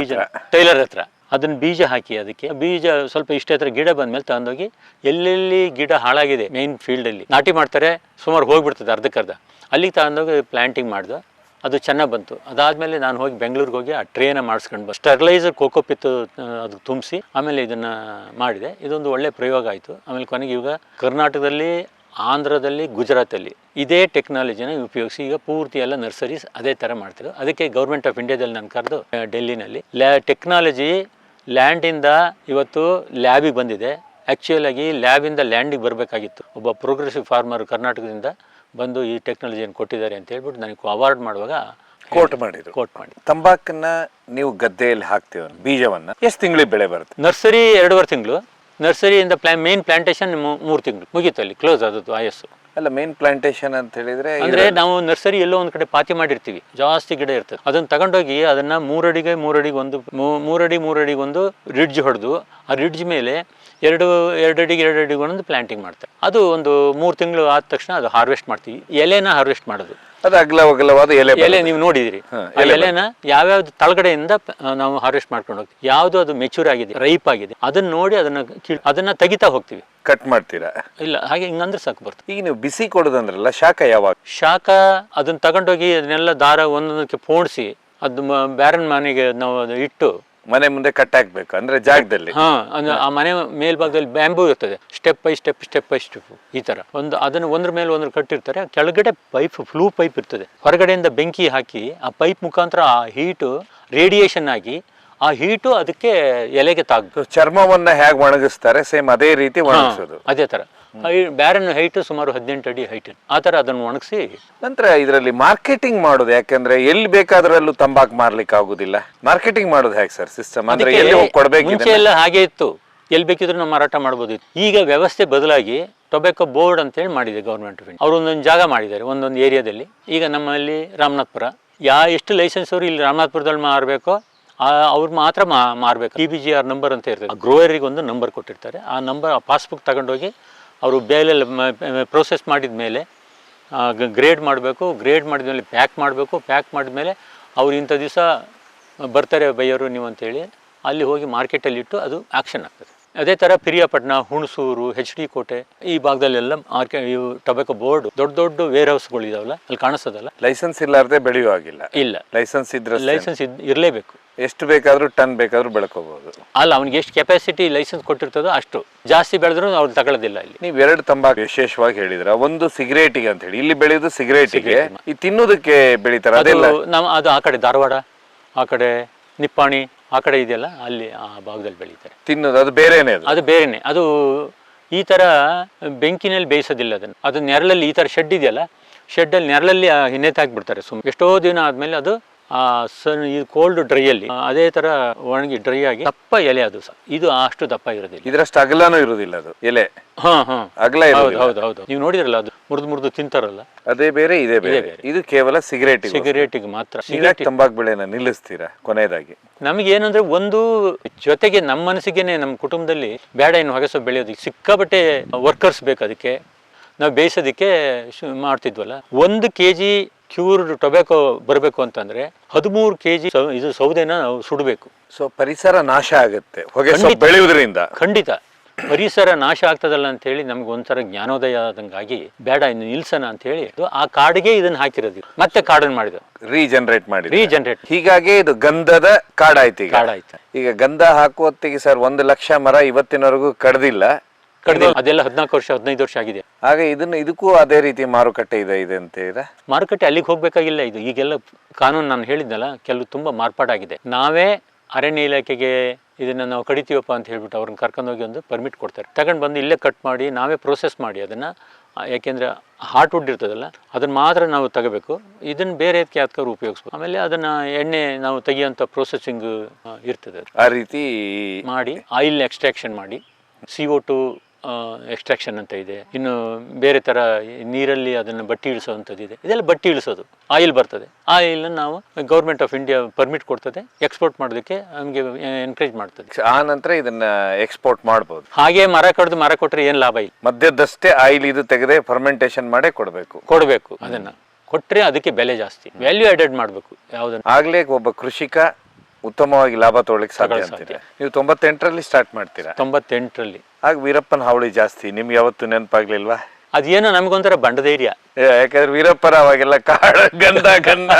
Speaker 2: ಬೀಜ ಟೈಲರ್ ಹತ್ರ. ಅದನ್ನ ಬೀಜ ಹಾಕಿ ಅದಕ್ಕೆ ಬೀಜ ಸ್ವಲ್ಪ ಇಷ್ಟೇ ಹತ್ರ ಗಿಡ ಬಂದ್ಮೇಲೆ ತಗೊಂಡೋಗಿ ಎಲ್ಲೆಲ್ಲಿ ಗಿಡ ಹಾಳಾಗಿದೆ ಮೇನ್ ಫೀಲ್ಡಲ್ಲಿ ನಾಟಿ ಮಾಡ್ತಾರೆ ಸುಮಾರು ಹೋಗ್ಬಿಡ್ತದೆ ಅರ್ಧಕ್ಕರ್ಧ. ಅಲ್ಲಿಗೆ ತಗೊಂಡೋಗಿ ಪ್ಲಾಂಟಿಂಗ್ ಮಾಡ್ದೆ. ಅದು ಚೆನ್ನಾಗಿ ಬಂತು. ಅದಾದಮೇಲೆ ನಾನು ಹೋಗಿ ಬೆಂಗಳೂರಿಗೆ ಹೋಗಿ ಆ ಟ್ರೇನ ಮಾಡಿಸ್ಕೊಂಡು ಬಂದು. ಸ್ಟರ್ಲೈಸರ್ ಕೋಕೋಪಿತ್ತು ಅದು ತುಂಬಿಸಿ ಆಮೇಲೆ ಇದನ್ನು ಮಾಡಿದೆ. ಇದೊಂದು ಒಳ್ಳೆ ಪ್ರಯೋಗ ಆಯಿತು. ಆಮೇಲೆ ಕೊನೆಗೆ ಇವಾಗ ಕರ್ನಾಟಕದಲ್ಲಿ, ಆಂಧ್ರದಲ್ಲಿ, ಗುಜರಾತಲ್ಲಿ ಇದೇ ಟೆಕ್ನಾಲಜಿನ ಉಪಯೋಗಿಸಿ ಈಗ ಪೂರ್ತಿ ಎಲ್ಲ ನರ್ಸರೀಸ್ ಅದೇ ಥರ ಮಾಡ್ತಿದ್ರು ಅದಕ್ಕೆ ಗೌರ್ಮೆಂಟ್ ಆಫ್ ಇಂಡಿಯಾದಲ್ಲಿ ನಾನು ಕರೆದು ಡೆಲ್ಲಿನಲ್ಲಿ ಲ್ಯಾ ಟೆಕ್ನಾಲಜಿ ಲ್ಯಾಂಡಿಂದ ಇವತ್ತು ಲ್ಯಾಬಿಗೆ ಬಂದಿದೆ. ಆ್ಯಕ್ಚುಯಲಾಗಿ ಲ್ಯಾಬಿಂದ ಲ್ಯಾಂಡಿಗೆ ಬರಬೇಕಾಗಿತ್ತು. ಒಬ್ಬ ಪ್ರೋಗ್ರೆಸಿವ್ ಫಾರ್ಮರ್ ಕರ್ನಾಟಕದಿಂದ ಬಂದು ಈ ಟೆಕ್ನಾಲಜಿಯನ್ನು ಕೊಟ್ಟಿದ್ದಾರೆ ಅಂತ ಹೇಳ್ಬಿಟ್ಟು ನನಗೆ ಅವಾರ್ಡ್ ಮಾಡುವಾಗ
Speaker 1: ಕೋಟ್ ಮಾಡಿದ್ರು.
Speaker 2: ಕೋಟ್ ಮಾಡಿ.
Speaker 1: ತಂಬಾಕನ್ನ ನೀವು ಗದ್ದೆಯಲ್ಲಿ ಹಾಕ್ತೀವಿ ಬೀಜವನ್ನ. ಎಷ್ಟು ತಿಂಗಳಿಗೆ ಬೆಳೆ ಬರುತ್ತೆ?
Speaker 2: ನರ್ಸರಿ ಎರಡೂವರೆ ತಿಂಗಳು. ನರ್ಸರಿಯಿಂದ ಪ್ಲಾ ಮೇನ್ ಪ್ಲಾಂಟೇಶನ್ ಮೂರು ತಿಂಗಳು. ಮುಗೀತು ಅಲ್ಲಿ ಕ್ಲೋಸ್ ಆದದ್ದು ಆಯಸ್ಸು.
Speaker 1: ಅಲ್ಲ ಮೇನ್ ಪ್ಲಾಂಟೇಶನ್ ಅಂತ ಹೇಳಿದ್ರೆ
Speaker 2: ಅಂದ್ರೆ ನಾವು ನರ್ಸರಿ ಎಲ್ಲೋ ಒಂದ್ ಕಡೆ ಪಾತಿ ಮಾಡಿರ್ತೀವಿ. ಜಾಸ್ತಿ ಗಿಡ ಇರ್ತದೆ. ಅದನ್ನ ತಗೊಂಡೋಗಿ ಅದನ್ನ ಮೂರಡಿಗೆ ಮೂರಡಿಗೆ ಒಂದು ಮೂರಡಿ ಮೂರಡಿಗೆ ಒಂದು ರಿಡ್ಜ್ ಹೊಡೆದು ಆ ರಿಡ್ಜ್ ಮೇಲೆ ಎರಡು ಎರಡು ಅಡಿಗೆ ಎರಡು ಅಡಿಗೆ ಒಂದೊಂದು ಪ್ಲಾಂಟಿಂಗ್ ಮಾಡ್ತಾರೆ ಅದು ಒಂದು ಮೂರು ತಿಂಗಳು ಆದ ತಕ್ಷಣ ಅದು ಹಾರ್ವೆಸ್ಟ್ ಮಾಡ್ತೀವಿ. ಎಲೆನ ಹಾರ್ವೆಸ್ಟ್ ಮಾಡೋದು.
Speaker 1: ಅದು ಅಗಲ ಅಗಲವಾದ ಎಲೆ
Speaker 2: ಎಲೆ ನೀವು ನೋಡಿದಿರಿ. ಎಲೆನ ಯಾವ್ಯಾವ್ದು ತಳಗಡೆಯಿಂದ ನಾವು ಹಾರ್ವೆಸ್ಟ್ ಮಾಡ್ಕೊಂಡು ಹೋಗ್ತೀವಿ. ಯಾವುದು ಅದು ಮೆಚೂರ್ ಆಗಿದೆ ರೈಪ್ ಆಗಿದೆ ಅದನ್ನ ನೋಡಿ ಅದನ್ನ ಅದನ್ನ ತೆಗಿತಾ ಹೋಗ್ತೀವಿ.
Speaker 1: ಕಟ್ ಮಾಡ್ತೀರಾ?
Speaker 2: ಇಲ್ಲ ಹಾಗೆ ಹಿಂಗಂದ್ರೆ ಸಾಕು ಬರ್ತದೆ.
Speaker 1: ಈಗ ನೀವು ಬಿಸಿ ಕೊಡೋದಂದ್ರಲ್ಲ ಶಾಖ ಯಾವಾಗ?
Speaker 2: ಶಾಖ ಅದನ್ನ ತಗೊಂಡೋಗಿ ಅದನ್ನೆಲ್ಲ ದಾರ ಒಂದೊಂದಕ್ಕೆ ಪೋಣಿಸಿ ಅದು ಬ್ಯಾರನ್ ಮನೆಗೆ ನಾವು ಅದು ಇಟ್ಟು
Speaker 1: ಮನೆ ಮುಂದೆ ಕಟ್ ಹಾಕ್ಬೇಕು ಅಂದ್ರೆ ಜಾಗದಲ್ಲಿ.
Speaker 2: ಹಾ ಅಂದ್ರೆ ಆ ಮನೆ ಮೇಲ್ಭಾಗದಲ್ಲಿ ಬ್ಯಾಂಬೂ ಇರ್ತದೆ step by step step by step ಈ ತರ. ಒಂದು ಅದನ್ನು ಒಂದ್ರ ಮೇಲೆ ಒಂದ್ರ ಕಟ್ಟಿರ್ತಾರೆ ಕೆಳಗಡೆ ಪೈಪ್ ಫ್ಲೂ ಪೈಪ್ ಇರ್ತದೆ. ಹೊರಗಡೆಯಿಂದ ಬೆಂಕಿ ಹಾಕಿ ಆ ಪೈಪ್ ಮುಖಾಂತರ ಆ ಹೀಟು ರೇಡಿಯೇಷನ್ ಆಗಿ ಆ ಹೀಟು ಅದಕ್ಕೆ ಎಲೆಗೆ
Speaker 1: ತಾಗ್ ಚರ್ಮವನ್ನ ಹೇಗೆ ಒಣಗಿಸ್ತಾರೆ ಸೇಮ್ ಅದೇ ರೀತಿ ಒಣಗಿಸೋದು.
Speaker 2: ಅದೇ ತರ. ಬ್ಯಾರನ್ ಹೈಟ್ ಸುಮಾರು ಹದಿನೆಂಟು ಅಡಿ ಹೈಟ್ ಆ ಅದನ್ನು ಒಣಗಿಸಿ
Speaker 1: ನಂತರ ಇದರಲ್ಲಿ ಮಾರ್ಕೆಟಿಂಗ್ ಮಾಡೋದು ಯಾಕಂದ್ರೆ ಎಲ್ಲಿ ಬೇಕಾದ್ರಲ್ಲೂ ತಂಬಾಕು ಮಾರ್ಲಿಕ್ಕೆ ಆಗುದಿಲ್ಲ. ಮಾರ್ಕೆಟಿಂಗ್ ಮಾಡೋದು ಹೇಗೆ ಸರ್ ಸಿಸ್ಟಮ್ ಅಂದ್ರೆ ಎಲ್ಲಿ ಹೋಗಿ ಕೊಡ್ಬೇಕು
Speaker 2: ಮುಂಚೆ ಎಲ್ಲ ಹಾಗೆ ಇತ್ತು. ಎಲ್ಲಿ ಬೇಕಿದ್ರು ನಾವು ಮಾರಾಟ ಮಾಡ್ಬೋದು ಈಗ ವ್ಯವಸ್ಥೆ ಬದಲಾಗಿ ಟೊಬ್ಯಾಕೊ ಬೋರ್ಡ್ ಅಂತ ಹೇಳಿ ಮಾಡಿದೆ ಗೌರ್ಮೆಂಟ್ ಅವರು ಒಂದೊಂದು ಜಾಗ ಮಾಡಿದ್ದಾರೆ ಒಂದೊಂದು ಏರಿಯಾದಲ್ಲಿ. ಈಗ ನಮ್ಮಲ್ಲಿ ರಾಮನಾಥ್ಪುರ. ಯಾ ಎಷ್ಟು ಲೈಸೆನ್ಸ್ ಅವರು ಇಲ್ಲಿ ರಾಮನಾಥ್ಪುರದಲ್ಲಿ ಮಾರಬೇಕೋ ಅವ್ರು ಮಾತ್ರ ಮಾರಬೇಕು. T B G R number ಅಂತ ಇರ್ತದೆ. ಗ್ರೋಯರಿಗೆ ಒಂದು ನಂಬರ್ ಕೊಟ್ಟಿರ್ತಾರೆ. ಆ ನಂಬರ್ ಆ ಪಾಸ್ಬುಕ್ ತಗೊಂಡೋಗಿ ಅವರು ಬೇಲೆಲ್ಲ ಪ್ರೋಸೆಸ್ ಮಾಡಿದ ಮೇಲೆ ಗ್ರೇಡ್ ಮಾಡಬೇಕು ಗ್ರೇಡ್ ಮಾಡಿದ ಮೇಲೆ ಪ್ಯಾಕ್ ಮಾಡಬೇಕು ಪ್ಯಾಕ್ ಮಾಡಿದ್ಮೇಲೆ ಅವ್ರು ಇಂಥ ದಿವಸ ಬರ್ತಾರೆ ಬೈಯರು ನೀವು ಅಂತೇಳಿ ಅಲ್ಲಿ ಹೋಗಿ ಮಾರ್ಕೆಟಲ್ಲಿ ಇಟ್ಟು ಅದು ಆ್ಯಕ್ಷನ್ ಆಗ್ತದೆ. ಅದೇ ಥರ ಪಿರಿಯಾಪಟ್ಟಣ ಹುಣಸೂರು ಹೆಚ್ ಡಿ ಕೋಟೆ ಈ ಭಾಗದಲ್ಲೆಲ್ಲ ಆರ್ಕೆ ಇವು ಟೊಬಾಕೋ ಬೋರ್ಡ್ ದೊಡ್ಡ ದೊಡ್ಡ ವೇರ್ ಹೌಸ್ಗಳು ಇದಾವಲ್ಲ ಅಲ್ಲಿ ಕಾಣಿಸೋದಲ್ಲ
Speaker 1: ಲೈಸೆನ್ಸ್ ಇಲ್ಲಾರ್ದೆ ಬೆಳೆಯೋ ಆಗಿಲ್ಲ
Speaker 2: ಇಲ್ಲ.
Speaker 1: ಲೈಸೆನ್ಸ್ ಇದ್ರೆ
Speaker 2: ಲೈಸೆನ್ಸ್ ಇರಲೇಬೇಕು.
Speaker 1: ಎಷ್ಟು ಬೇಕಾದರೂ ಟನ್ ಬೇಕಾದರೂ ಬೆಳ್ಕೋಬಹುದು
Speaker 2: ಅಲ್ಲ ಅವ್ನಿಗೆ ಎಷ್ಟು ಕೆಪಾಸಿಟಿ ಲೈಸೆನ್ಸ್ ಕೊಟ್ಟಿರ್ತದೋ ಅಷ್ಟು. ಜಾಸ್ತಿ ಬೆಳೆದ್ರು ಅವ್ರು ತಗೊಳ್ಳೋದಿಲ್ಲ ಇಲ್ಲಿ.
Speaker 1: ನೀವು ಎರಡು ತಂಬಾಕು ವಿಶೇಷವಾಗಿ ಹೇಳಿದ್ರ ಒಂದು ಸಿಗರೇಟಿಗೆ ಅಂತ ಹೇಳಿ. ಇಲ್ಲಿ ಬೆಳೆಯೋದು ಸಿಗರೇಟಿಗೆ. ಈ ತಿನ್ನೋದಕ್ಕೆ ಬೆಳಿತಾರೆ
Speaker 2: ಅದು
Speaker 1: ಅದೆಲ್ಲ?
Speaker 2: ನಾವು ಅದು ಆ ಕಡೆ ಧಾರವಾಡ ಆ ಕಡೆ ನಿಪ್ಪಾಣಿ ಆ ಕಡೆ ಇದೆಯಲ್ಲ ಅಲ್ಲಿ ಆ ಭಾಗದಲ್ಲಿ ಬೆಳೀತಾರೆ.
Speaker 1: ತಿನ್ನೋದು ಅದು ಬೇರೆನೇ ಅದು?
Speaker 2: ಅದು ಬೇರೆನೆ. ಅದು ಈ ಥರ ಬೆಂಕಿನಲ್ಲಿ ಬೇಯಿಸೋದಿಲ್ಲ ಅದನ್ನು. ಅದು ನೆರಳಲ್ಲಿ ಈ ಥರ ಶೆಡ್ ಇದೆಯಲ್ಲ ಶೆಡ್ಡಲ್ಲಿ ನೆರಳಲ್ಲಿ ಹಿನ್ನೆತ್ತಾಕ್ಬಿಡ್ತಾರೆ ಸುಮ್ಮನೆ ಎಷ್ಟೋ ದಿನ ಆದಮೇಲೆ ಅದು ಸನ್ ಇದು ಕೋಲ್ಡ್ ಡ್ರೈಯಲ್ಲಿ ಅದೇ ತರ ಒಣಗಿ ಡ್ರೈ ಆಗಿ ದಪ್ಪ ಎಲೆ ಅದು ಸಹ ಇದು ಅಷ್ಟು ದಪ್ಪ ಇರೋದಿಲ್ಲ.
Speaker 1: ಇದ್ರಷ್ಟು ಅಗಲನೂ ಇರೋದಿಲ್ಲ ಅದು ಎಲೆ.
Speaker 2: ಹಾ ಹಾ.
Speaker 1: ಅಗಲ
Speaker 2: ಹೌದು ಹೌದು ಹೌದು. ನೀವು ನೋಡಿದ್ರಲ್ಲ ಅದು ಮುರಿದು ಮುರಿದು ತಿಂತಾರಲ್ಲ?
Speaker 1: ಅದೇ ಬೇರೆ ಇದೇ ಬೇರೆ. ಇದು ಕೇವಲ ಸಿಗರೇಟ್
Speaker 2: ಸಿಗರೇಟಿಗೆ ಮಾತ್ರ.
Speaker 1: ಸಿಗರೇಟ್ ತಂಬಾಕು ಬೆಳೆನ ನಿಲ್ಲಿಸ್ತೀರಾ ಕೊನೆಯದಾಗಿ?
Speaker 2: ನಮಗೇನಂದ್ರೆ ಒಂದು ಜೊತೆಗೆ ನಮ್ಮ ಮನಸ್ಸಿಗೆನೆ ನಮ್ಮ ಕುಟುಂಬದಲ್ಲಿ ಬೇಡ ಏನು ಹೊಗೆಸೊ ಬೆಳೆಯೋದಕ್ಕೆ ಸಿಕ್ಕಾಬಟ್ಟೆ ವರ್ಕರ್ಸ್ ಬೇಕು ಅದಕ್ಕೆ. ನಾವು ಬೇಯಿಸೋದಕ್ಕೆ ಮಾಡ್ತಿದ್ವಲ್ಲ. ಒಂದು ಕೆ ಜಿ ಕ್ಯೂರ್ ಟೊಬ್ಯಾಕೊ ಬರಬೇಕು ಅಂತಂದ್ರೆ ಹದಿಮೂರು ಕೆ ಜಿ ಇದು ಸೌದೆನ ನಾವು ಸುಡಬೇಕು.
Speaker 1: ಸೊ ಪರಿಸರ ನಾಶ ಆಗುತ್ತೆ. ಹೊಗೆ. ಬೆಳೆಯುವುದರಿಂದ.
Speaker 2: ಖಂಡಿತ. ಪರಿಸರ ನಾಶ ಆಗ್ತದಲ್ಲ ಅಂತೇಳಿ ನಮ್ಗೆ ಒಂಥರ ಜ್ಞಾನೋದಯ ಆದಂಗಾಗಿ ಬೇಡ ಇನ್ನು ನಿಲ್ಸನ ಅಂತ ಹೇಳಿ ಆ ಕಾಡಿಗೆ ಇದನ್ನ ಹಾಕಿರೋದು. ಮತ್ತೆ ಕಾಡನ್ನು ಮಾಡಿದ
Speaker 1: ರೀಜನರೇಟ್ ಮಾಡಿ
Speaker 2: ರೀಜನರೇಟ್
Speaker 1: ಹೀಗಾಗಿ ಇದು ಗಂಧದ ಕಾಡಾಯ್ತು ಈಗ.
Speaker 2: ಕಾಡಾಯ್ತು.
Speaker 1: ಈಗ ಗಂಧ ಹಾಕುವತ್ತಿಗೆ ಸರ್ ಒಂದು ಲಕ್ಷ ಮರ ಇವತ್ತಿನವರೆಗೂ ಕಡ್ದಿಲ್ಲ.
Speaker 2: ಕಡಿಮೆ ಅದೆಲ್ಲ ಹದಿನಾಲ್ಕು ವರ್ಷ ಹದಿನೈದು ವರ್ಷ ಆಗಿದೆ.
Speaker 1: ಹಾಗೆ ಇದನ್ನ ಇದಕ್ಕೂ ಅದೇ ರೀತಿ ಮಾರುಕಟ್ಟೆ ಇದೆ ಇದೆ ಅಂತ ಇದೆ
Speaker 2: ಮಾರುಕಟ್ಟೆ ಅಲ್ಲಿಗೆ ಹೋಗ್ಬೇಕಾಗಿಲ್ಲ ಇದು. ಈಗೆಲ್ಲ ಕಾನೂನು ನಾನು ಹೇಳಿದ್ನಲ್ಲ ಕೆಲವು ತುಂಬಾ ಮಾರ್ಪಾಡಾಗಿದೆ. ನಾವೇ ಅರಣ್ಯ ಇಲಾಖೆಗೆ ಇದನ್ನ ನಾವು ಕಡಿತೀವಪ್ಪ ಅಂತ ಹೇಳ್ಬಿಟ್ಟು ಅವ್ರನ್ನ ಕರ್ಕೊಂಡೋಗಿ ಒಂದು ಪರ್ಮಿಟ್ ಕೊಡ್ತಾರೆ. ತಗೊಂಡು ಬಂದು ಇಲ್ಲೇ ಕಟ್ ಮಾಡಿ ನಾವೇ ಪ್ರೋಸೆಸ್ ಮಾಡಿ ಅದನ್ನ. ಯಾಕೆಂದ್ರೆ ಹಾರ್ಟ್ ವುಡ್ ಇರ್ತದಲ್ಲ ಅದನ್ನ ಮಾತ್ರ ನಾವು ತಗಬೇಕು. ಇದನ್ನ ಬೇರೆ ಅದಕ್ಕೆ ಉಪಯೋಗಿಸ್ಬೇಕು ಆಮೇಲೆ ಅದನ್ನ ಎಣ್ಣೆ ನಾವು ತೆಗಿಯೋಂಥ ಪ್ರೊಸೆಸಿಂಗ್ ಇರ್ತದೆ
Speaker 1: ಆ ರೀತಿ
Speaker 2: ಮಾಡಿ ಆಯಿಲ್ ಎಕ್ಸ್ಟ್ರಾಕ್ಷನ್ ಮಾಡಿ ಸಿ ಒ ಟು ಎಕ್ಸ್ಟ್ರಾಕ್ಷನ್ ಅಂತ ಇದೆ. ಇನ್ನು ಬೇರೆ ಥರ ನೀರಲ್ಲಿ ಅದನ್ನು ಬಟ್ಟಿ ಇಳಿಸೋವಂಥದ್ದು ಇದೆ. ಇದೆಲ್ಲ ಬಟ್ಟಿ ಇಳಿಸೋದು. ಆಯಿಲ್ ಬರ್ತದೆ. ಆಯಿಲ್ ನಾವು ಗೌರ್ಮೆಂಟ್ ಆಫ್ ಇಂಡಿಯಾ ಪರ್ಮಿಟ್ ಕೊಡ್ತದೆ. ಎಕ್ಸ್ಪೋರ್ಟ್ ಮಾಡೋದಕ್ಕೆ ನಮಗೆ ಎನ್ಕರೇಜ್ ಮಾಡ್ತದೆ.
Speaker 1: ಆ ನಂತರ ಇದನ್ನ ಎಕ್ಸ್ಪೋರ್ಟ್ ಮಾಡ್ಬೋದು.
Speaker 2: ಹಾಗೆ ಮರ ಕಡ್ದು ಮರ ಕೊಟ್ಟರೆ ಏನು ಲಾಭ ಇಲ್ಲ.
Speaker 1: ಮಧ್ಯದಷ್ಟೇ ಆಯಿಲ್ ಇದು ತೆಗೆದೇ ಫರ್ಮೆಂಟೇಷನ್ ಮಾಡೇ ಕೊಡಬೇಕು.
Speaker 2: ಕೊಡಬೇಕು ಅದನ್ನು. ಕೊಟ್ಟರೆ ಅದಕ್ಕೆ ಬೆಲೆ ಜಾಸ್ತಿ. ವ್ಯಾಲ್ಯೂ ಆ್ಯಡೆಡ್ ಮಾಡಬೇಕು. ಯಾವುದನ್ನು.
Speaker 1: ಆಗ್ಲೇ ಒಬ್ಬ ಕೃಷಿಕ ಉತ್ತಮವಾಗಿ ಲಾಭ ತೊಗೊಳ್ಳಿಕ್ ಸಾಧ್ಯ ಅಂತೀರಾ? ನೀವು ತೊಂಬತ್ತೆಂಟರಲ್ಲಿ ಸ್ಟಾರ್ಟ್ ಮಾಡ್ತೀರಾ?
Speaker 2: ತೊಂಬತ್ತೆಂಟರಲ್ಲಿ.
Speaker 1: ಆಗ ವೀರಪ್ಪನ ಹಾವಳಿ ಜಾಸ್ತಿ ನಿಮ್ಗೆ ಯಾವತ್ತು ನೆನಪಾಗ್ಲಿಲ್ವಾ?
Speaker 2: ಅದೇನೋ ನಮಗೊಂಥರ ಬಂಡ
Speaker 1: ಧೈರ್ಯ ಯಾಕಂದ್ರೆ ವೀರಪ್ಪನ ಅವಾಗೆಲ್ಲ ಕಾಡ ಗಂಧ ಗಂಧ.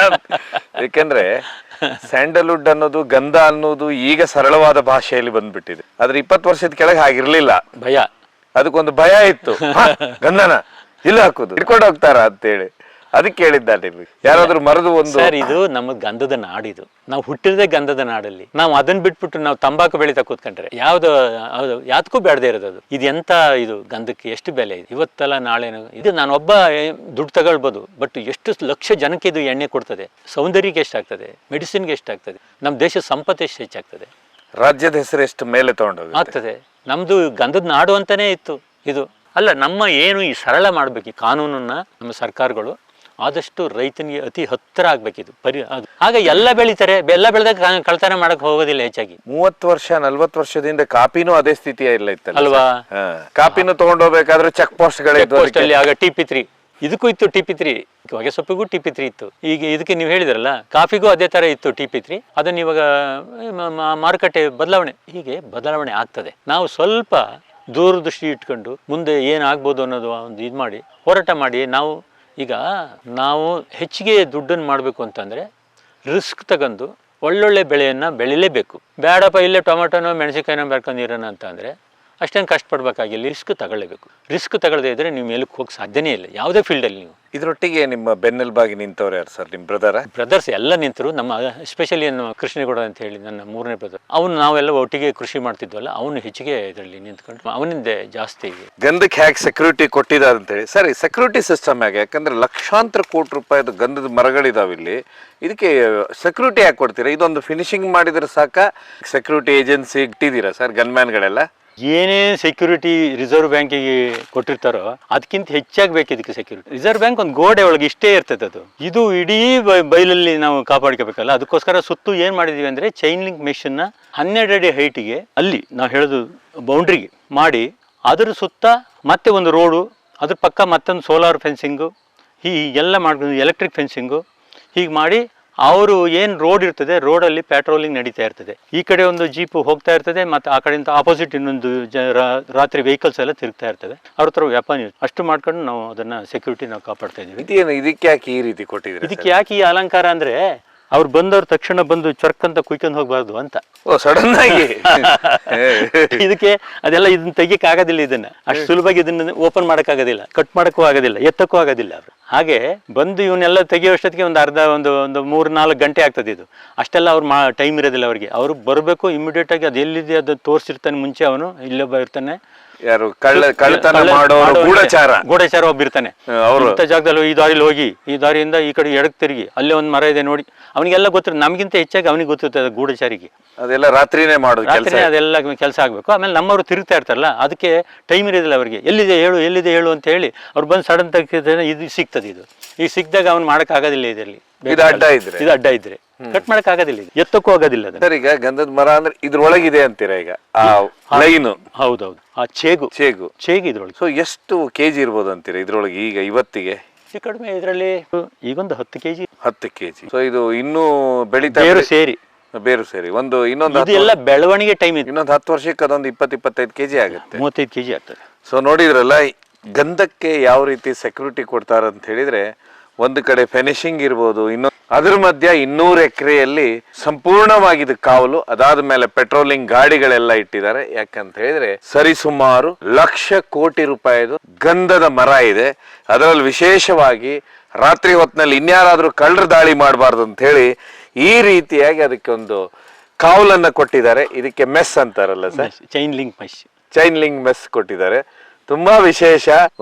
Speaker 1: ಯಾಕಂದ್ರೆ ಸ್ಯಾಂಡಲ್ವುಡ್ ಅನ್ನೋದು ಗಂಧ ಅನ್ನೋದು ಈಗ ಸರಳವಾದ ಭಾಷೆಯಲ್ಲಿ ಬಂದ್ಬಿಟ್ಟಿದೆ. ಆದ್ರೆ ಇಪ್ಪತ್ತು ವರ್ಷದ ಕೆಳಗೆ ಹಾಗಿರ್ಲಿಲ್ಲ.
Speaker 2: ಭಯ.
Speaker 1: ಅದಕ್ಕೊಂದು ಭಯ ಇತ್ತು. ಗಂಧನ. ಇಲ್ಲ ಹಾಕುದು? ಹಿಡ್ಕೊಂಡು ಹೋಗ್ತಾರ ಅಂತೇಳಿ. ಅದಕ್ಕೆ ಕೇಳಿದ್ದಾರೆ ಯಾರಾದ್ರೂ ಮರದು ಒಂದು
Speaker 2: ಸರ್ ಇದು ನಮ್ಮ ಗಂಧದ ನಾಡಿದು ನಾವು ಹುಟ್ಟಿರದೆ ಗಂಧದ ನಾಡಲ್ಲಿ. ನಾವು ಅದನ್ನ ಬಿಟ್ಬಿಟ್ಟು ನಾವು ತಂಬಾಕು ಬೆಳೀತಾ ಕೂತ್ಕೊಂಡ್ರೆ. ಯಾವ್ದು ಯಾವ್ದಕ್ಕೂ ಬೇಡದೇ ಇರೋದು ಅದು. ಇದು ಎಂತ ಇದು ಗಂಧಕ್ಕೆ ಎಷ್ಟು ಬೆಲೆ ಇದೆ? ಇವತ್ತಲ್ಲ ನಾಳೆನು ಇದು ನಾನು ಒಬ್ಬ ದುಡ್ಡು ತಗೊಳ್ಬೋದು. ಬಟ್ ಎಷ್ಟು ಲಕ್ಷ ಜನಕ್ಕೆ ಇದು ಎಣ್ಣೆ ಕೊಡ್ತದೆ. ಸೌಂದರ್ಯಕ್ಕೆ ಎಷ್ಟಾಗ್ತದೆ? ಮೆಡಿಸಿನ್ಗೆ ಎಷ್ಟಾಗ್ತದೆ? ನಮ್ಮ ದೇಶದ ಸಂಪತ್ತು ಎಷ್ಟು ಹೆಚ್ಚಾಗ್ತದೆ?
Speaker 1: ರಾಜ್ಯದ ಹೆಸರು ಎಷ್ಟು ಮೇಲೆ ತಗೊಂಡೋಗಿ
Speaker 2: ಆಗ್ತದೆ. ನಮ್ದು ಗಂಧದ ನಾಡು ಅಂತಾನೆ ಇತ್ತು. ಇದು. ಅಲ್ಲ ನಮ್ಮ ಏನು ಈ ಸರಳ ಮಾಡ್ಬೇಕು ಈ ಕಾನೂನನ್ನ ನಮ್ಮ ಸರ್ಕಾರಗಳು. ಆದಷ್ಟು ರೈತನಿಗೆ ಅತಿ ಹತ್ತಿರ ಆಗ್ಬೇಕಿದು. ಪರಿ ಆಗ ಎಲ್ಲ ಬೆಳಿತಾರೆ. ಎಲ್ಲ ಬೆಳೆದಾಗ ಕಳತನ ಮಾಡಕ್ ಹೋಗೋದಿಲ್ಲ ಹೆಚ್ಚಾಗಿ.
Speaker 1: ಮೂವತ್ತು ವರ್ಷ ನಲ್ವತ್ತು ವರ್ಷದಿಂದ ಕಾಪಿನೂ ಅದೇ ಸ್ಥಿತಿಯ ಇಲ್ಲ ಇತ್ತಲ್ಲ
Speaker 2: ಅಲ್ವಾ.
Speaker 1: ಕಾಪಿನೂ ತಗೊಂಡೋಗ್ಬೇಕಾದ್ರೆ ಚೆಕ್ ಪೋಸ್ಟ್
Speaker 2: ಪೋಸ್ಟಲ್ಲಿ ಆಗ ಟಿ ಪಿ ತ್ರೀ ಇದಕ್ಕೂ ಇತ್ತು ಟಿ ಪಿ ತ್ರೀ ಹೊಗೆ ಸೊಪ್ಪಿಗೂ ಟಿ ಪಿ ತ್ರೀ ಇತ್ತು. ಈಗ ಇದಕ್ಕೆ ನೀವು ಹೇಳಿದ್ರಲ್ಲ ಕಾಫಿಗೂ ಅದೇ ತರ ಇತ್ತು ಟಿ ಪಿ ತ್ರೀ ಅದನ್ನ ಇವಾಗ ಮಾರುಕಟ್ಟೆ ಬದಲಾವಣೆ. ಹೀಗೆ ಬದಲಾವಣೆ ಆಗ್ತದೆ. ನಾವು ಸ್ವಲ್ಪ ದೂರದೃಷ್ಟಿ ಇಟ್ಕೊಂಡು ಮುಂದೆ ಏನಾಗ್ಬೋದು ಅನ್ನೋದು ಒಂದು ಇದು ಮಾಡಿ ಹೋರಾಟ ಮಾಡಿ ನಾವು ಈಗ ನಾವು ಹೆಚ್ಚಿಗೆ ದುಡ್ಡನ್ನು ಮಾಡಬೇಕು ಅಂತಂದರೆ ರಿಸ್ಕ್ ತಗೊಂಡು ಒಳ್ಳೊಳ್ಳೆ ಬೆಳೆಯನ್ನು ಬೆಳಿಲೇಬೇಕು. ಬೇಡಪ್ಪ ಇಲ್ಲೇ ಟೊಮೆಟೊನೋ, ಮೆಣಸಿನ್ಕಾಯಿನೋ ಬೆಳ್ಕೊಂಡಿರೋಣ ಅಂತ ಅಂದರೆ ಅಷ್ಟೇನು ಕಷ್ಟಪಡ್ಬೇಕಾಗಿಲ್ಲ ರಿಸ್ಕ್ ತಗೊಳ್ಳೇಬೇಕು. ರಿಸ್ಕ್ ತಗೊಳ್ಳದೇ ಇದ್ರೆ ನೀವು ಮೇಲಕ್ಕೆ ಹೋಗಕ್ಕೆ ಸಾಧ್ಯನೇ ಇಲ್ಲ. ಯಾವುದೇ ಫೀಲ್ಡಲ್ಲಿ ನೀವು.
Speaker 1: ಇದರೊಟ್ಟಿಗೆ ನಿಮ್ಮ ಬೆನ್ನೆಲುಬಾಗಿ ನಿಂತವ್ರು ಯಾರು ಸರ್? ನಿಮ್ಮ ಬ್ರದರ
Speaker 2: ಬ್ರದರ್ಸ್ ಎಲ್ಲ ನಿಂತರು. ನಮ್ಮ ಎಸ್ಪೆಷಲಿ ನಮ್ಮ ಕೃಷ್ಣೇಗೌಡ ಅಂತ ಹೇಳಿ ನನ್ನ ಮೂರನೇ ಬ್ರದರ್ ಅವನು ನಾವೆಲ್ಲ ಒಟ್ಟಿಗೆ ಕೃಷಿ ಮಾಡ್ತಿದ್ವಲ್ಲ ಅವನು ಹೆಚ್ಚಿಗೆ ಇದರಲ್ಲಿ ನಿಂತ್ಕೊಂಡು ಅವನಿಂದ ಜಾಸ್ತಿ
Speaker 1: ಗಂಧಕ್ಕೆ ಹ್ಯಾಕ್ ಸೆಕ್ಯೂರಿಟಿ ಕೊಟ್ಟಿದ್ದಾರೆ ಅಂತ ಹೇಳಿ. ಸರಿ ಸೆಕ್ಯೂರಿಟಿ ಸಿಸ್ಟಮ್ ಹೇಗೆ? ಯಾಕಂದ್ರೆ ಲಕ್ಷಾಂತರ ಕೋಟಿ ರೂಪಾಯಿದು ಗಂಧದ ಮರಗಳಿದಾವೆ ಇಲ್ಲಿ. ಇದಕ್ಕೆ ಸೆಕ್ಯೂರಿಟಿ ಯಾಕೆ ಕೊಡ್ತೀರಾ? ಇದೊಂದು ಫಿನಿಶಿಂಗ್ ಮಾಡಿದ್ರೆ ಸಾಕ? ಸೆಕ್ಯೂರಿಟಿ ಏಜೆನ್ಸಿ ಇಟ್ಟಿದ್ದೀರಾ ಸರ್ ಗನ್ಮ್ಯಾನ್ಗಳೆಲ್ಲ
Speaker 2: ಏನೇನು ಸೆಕ್ಯೂರಿಟಿ ರಿಸರ್ವ್ ಬ್ಯಾಂಕಿಗೆ ಕೊಟ್ಟಿರ್ತಾರೋ ಅದಕ್ಕಿಂತ ಹೆಚ್ಚಾಗಿ ಬೇಕು ಇದಕ್ಕೆ ಸೆಕ್ಯೂರಿಟಿ ರಿಸರ್ವ್ ಬ್ಯಾಂಕ್ ಒಂದು ಗೋಡೆ ಒಳಗೆ ಇಷ್ಟೇ ಇರ್ತದೆ ಅದು. ಇದು ಇಡೀ ಬೈಲಲ್ಲಿ ನಾವು ಕಾಪಾಡ್ಕೋಬೇಕಲ್ಲ, ಅದಕ್ಕೋಸ್ಕರ ಸುತ್ತು ಏನು ಮಾಡಿದೀವಿ ಅಂದರೆ ಚೈನ್ ಲಿಂಕ್ ಮೆಷನ್ನ ಹನ್ನೆರಡು ಅಡಿ ಹೈಟಿಗೆ ಅಲ್ಲಿ ನಾವು ಹೇಳೋದು ಬೌಂಡ್ರಿಗೆ ಮಾಡಿ, ಅದರ ಸುತ್ತ ಮತ್ತೆ ಒಂದು ರೋಡು ಅದ್ರ ಪಕ್ಕ ಮತ್ತೊಂದು ಸೋಲಾರ್ ಫೆನ್ಸಿಂಗು ಹೀಗೆಲ್ಲ ಮಾಡ್ಕೊಂಡು ಎಲೆಕ್ಟ್ರಿಕ್ ಫೆನ್ಸಿಂಗು ಹೀಗೆ ಮಾಡಿ ಅವರು ಏನು ರೋಡ್ ಇರ್ತದೆ ರೋಡಲ್ಲಿ ಪ್ಯಾಟ್ರೋಲಿಂಗ್ ನಡೀತಾ ಇರ್ತದೆ. ಈ ಕಡೆ ಒಂದು ಜೀಪ್ ಹೋಗ್ತಾ ಇರ್ತದೆ ಮತ್ತು ಆ ಕಡೆಯಿಂದ ಆಪೋಸಿಟ್ ಇನ್ನೊಂದು ರಾತ್ರಿ ವೆಹಿಕಲ್ಸ್ ಎಲ್ಲ ತಿರುಗ್ತಾ ಇರ್ತವೆ ಅವ್ರ ಹತ್ರ ವ್ಯಾಪಾರ ಅಷ್ಟು ಮಾಡ್ಕೊಂಡು ನಾವು ಅದನ್ನ ಸೆಕ್ಯೂರಿಟಿ ನಾವು ಕಾಪಾಡ್ತಾ ಇದೀವಿ
Speaker 1: ಇದಕ್ಕೆ ಯಾಕೆ ಈ ರೀತಿ ಕೊಟ್ಟಿದ್ದೀವಿ
Speaker 2: ಇದಕ್ಕೆ ಯಾಕೆ ಈ ಅಲಂಕಾರ ಅಂದ್ರೆ ಅವ್ರು ಬಂದವ್ರ ತಕ್ಷಣ ಬಂದು ಚರ್ಕ್ ಅಂತ ಕುಯ್ಕೊಂಡು ಹೋಗ್ಬಾರ್ದು ಅಂತ.
Speaker 1: ಓ ಸಡನ್ ಆಗಿ.
Speaker 2: ಇದಕ್ಕೆ ಅದೆಲ್ಲ ಇದನ್ನ ತೆಗಿಯಕ್ ಆಗೋದಿಲ್ಲ ಇದನ್ನ. ಅಷ್ಟು ಸುಲಭವಾಗಿ ಇದನ್ನ ಓಪನ್ ಮಾಡಕ್ ಆಗೋದಿಲ್ಲ ಕಟ್ ಮಾಡಕ್ಕೂ ಆಗೋದಿಲ್ಲ. ಎತ್ತಕ್ಕೂ ಆಗೋದಿಲ್ಲ ಅವ್ರು. ಹಾಗೆ ಬಂದು ಇವನ್ನೆಲ್ಲ ತೆಗಿಯೋಷ್ಟೊತ್ತಿಗೆ ಒಂದು ಅರ್ಧ ಒಂದು ಒಂದು ಮೂರು ನಾಲ್ಕು ಗಂಟೆ ಆಗ್ತದೆ ಇದು. ಅಷ್ಟೆಲ್ಲ ಅವ್ರು ಮಾ ಟೈಮ್ ಇರೋದಿಲ್ಲ ಅವ್ರಿಗೆ. ಅವರು ಬರಬೇಕು ಇಮಿಡಿಯೇಟ್ ಆಗಿ ಅದು ಎಲ್ಲಿದೆ ಅದು ತೋರಿಸಿರ್ತಾನೆ ಮುಂಚೆ ಅವನು ಇಲ್ಲೊಬ್ಬ ಇರ್ತಾನೆ.
Speaker 1: ಯಾರು? ಕಳ್ಳ ಕಳ್ಳತನ
Speaker 2: ಕಳ್ಳ-
Speaker 1: ಮಾಡೋರು ಗೂಢಚಾರ.
Speaker 2: ಗೂಢಚಾರ
Speaker 1: ಒಬ್ಬಿರ್ತಾನೆ. ಅವ್ರು.
Speaker 2: ಇಂಥ ಜಾಗದಲ್ಲಿ ಈ ದಾರಿಲಿ ಹೋಗಿ ಈ ದಾರಿಯಿಂದ ಈ ಕಡೆ ಎಡಕ್ ತಿರುಗಿ ಅಲ್ಲೇ ಒಂದು ಮರ ಇದೆ ನೋಡಿ ಅವನಿಗೆಲ್ಲ ಗೊತ್ತಿರ ನಮಗಿಂತ ಹೆಚ್ಚಾಗಿ ಅವನಿಗೆ ಅದು ಗೂಢಚಾರಿಗೆ.
Speaker 1: ಅದೆಲ್ಲ ರಾತ್ರಿನೇ ಮಾಡೋದು ರಾತ್ರಿನೇ
Speaker 2: ರಾತ್ರಿ ಅದೆಲ್ಲ ಕೆಲಸ ಆಗಬೇಕು. ಆಮೇಲೆ ನಮ್ಮವರು ತಿರುಗ್ತಾ ಇರ್ತಾರಲ್ಲ ಅದಕ್ಕೆ ಟೈಮ್ ಇರೋದಿಲ್ಲ ಅವರಿಗೆ. ಎಲ್ಲಿದೆ ಹೇಳು ಎಲ್ಲಿದೆ ಹೇಳು ಅಂತ ಹೇಳಿ ಅವ್ರು ಬಂದು ಸಡನ್ ತೆಗಿತಾರೆ ಇದು ಸಿಗ್ತದೆ ಇದು. ಈಗ ಸಿಕ್ಕಿದಾಗ ಅವ್ನು ಮಾಡಕ್ ಆಗೋದಿಲ್ಲ ಇದರಲ್ಲಿ.
Speaker 1: ಇದು ಅಡ್ಡ ಇದ್ರೆ.
Speaker 2: ಇದು ಅಡ್ಡ ಇದ್ರೆ. ಕಟ್ ಮಾಡಕ್ ಆಗೋದಿಲ್ಲ ಇದು. ಎತ್ತಕ್ಕೂ ಆಗೋದಿಲ್ಲ ಅದನ್ನ.
Speaker 1: ಸರ್ ಈಗ ಗಂಧದ ಮರ ಅಂದ್ರೆ ಇದ್ರೊಳಗಿದೆ ಅಂತೀರಾ ಈಗ? ಆ ಲೈನು
Speaker 2: ಹೌದೌದು. ಆ ಚೇಗು.
Speaker 1: ಚೇಗು.
Speaker 2: ಚೇಗು ಇದ್ರೊಳಗೆ.
Speaker 1: ಸೊ ಎಷ್ಟು ಕೆಜಿ ಇರ್ಬೋದು ಅಂತೀರಾ ಇದ್ರೊಳಗೆ ಈಗ ಇವತ್ತಿಗೆ?
Speaker 2: ಹೆಚ್ಚು ಕಡಿಮೆ ಇದರಲ್ಲಿ ಈಗೊಂದು ಹತ್ತು ಕೆಜಿ.
Speaker 1: ಹತ್ತು ಕೆಜಿ. ಸೊ ಇದು ಇನ್ನೂ ಬೆಳೀತಾ
Speaker 2: ಬೇರು ಸೇರಿ.
Speaker 1: ಬೇರು ಸೇರಿ. ಒಂದು ಇನ್ನೊಂದು
Speaker 2: ಇದು ಎಲ್ಲ ಬೆಳವಣಿಗೆ ಟೈಮ್ ಇದೆ
Speaker 1: ಇನ್ನೊಂದು ಹತ್ತು ವರ್ಷಕ್ಕೆ ಅದೊಂದು ಇಪ್ಪತ್ತು ಇಪ್ಪತ್ತೈದು ಕೆಜಿ ಆಗುತ್ತೆ.
Speaker 2: ಮೂವತ್ತೈದು ಕೆಜಿ ಆಗ್ತದೆ.
Speaker 1: ಸೊ ನೋಡಿದ್ರಲ್ಲ ಗಂಧಕ್ಕೆ ಯಾವ ರೀತಿ ಸೆಕ್ಯೂರಿಟಿ ಕೊಡ್ತಾರೆ ಅಂತ ಹೇಳಿದ್ರೆ ಒಂದು ಕಡೆ ಫಿನಿಶಿಂಗ್ ಇರ್ಬೋದು ಇನ್ನೊಂದು ಅದ್ರ ಮಧ್ಯ ಇನ್ನೂರು ಎಕರೆಯಲ್ಲಿ ಸಂಪೂರ್ಣವಾಗಿ ಇದು ಕಾವಲು ಅದಾದ ಮೇಲೆ ಪೆಟ್ರೋಲಿಂಗ್ ಗಾಡಿಗಳೆಲ್ಲ ಇಟ್ಟಿದ್ದಾರೆ. ಯಾಕಂತ ಹೇಳಿದ್ರೆ ಸರಿಸುಮಾರು ಲಕ್ಷ ಕೋಟಿ ರೂಪಾಯಿದು ಗಂಧದ ಮರ ಇದೆ. ಅದರಲ್ಲಿ ವಿಶೇಷವಾಗಿ ರಾತ್ರಿ ಹೊತ್ತಿನಲ್ಲಿ ಇನ್ಯಾರಾದ್ರೂ ಕಳ್ಳರ ದಾಳಿ ಮಾಡಬಾರ್ದು ಅಂತ ಹೇಳಿ ಈ ರೀತಿಯಾಗಿ ಅದಕ್ಕೆ ಒಂದು ಕಾವಲನ್ನ ಕೊಟ್ಟಿದ್ದಾರೆ. ಇದಕ್ಕೆ ಮೆಸ್ ಅಂತಾರಲ್ಲ sir?
Speaker 2: Chain link mesh
Speaker 1: chain link mesh ಕೊಟ್ಟಿದ್ದಾರೆ. ತುಂಬಾ ವಿಶೇಷ.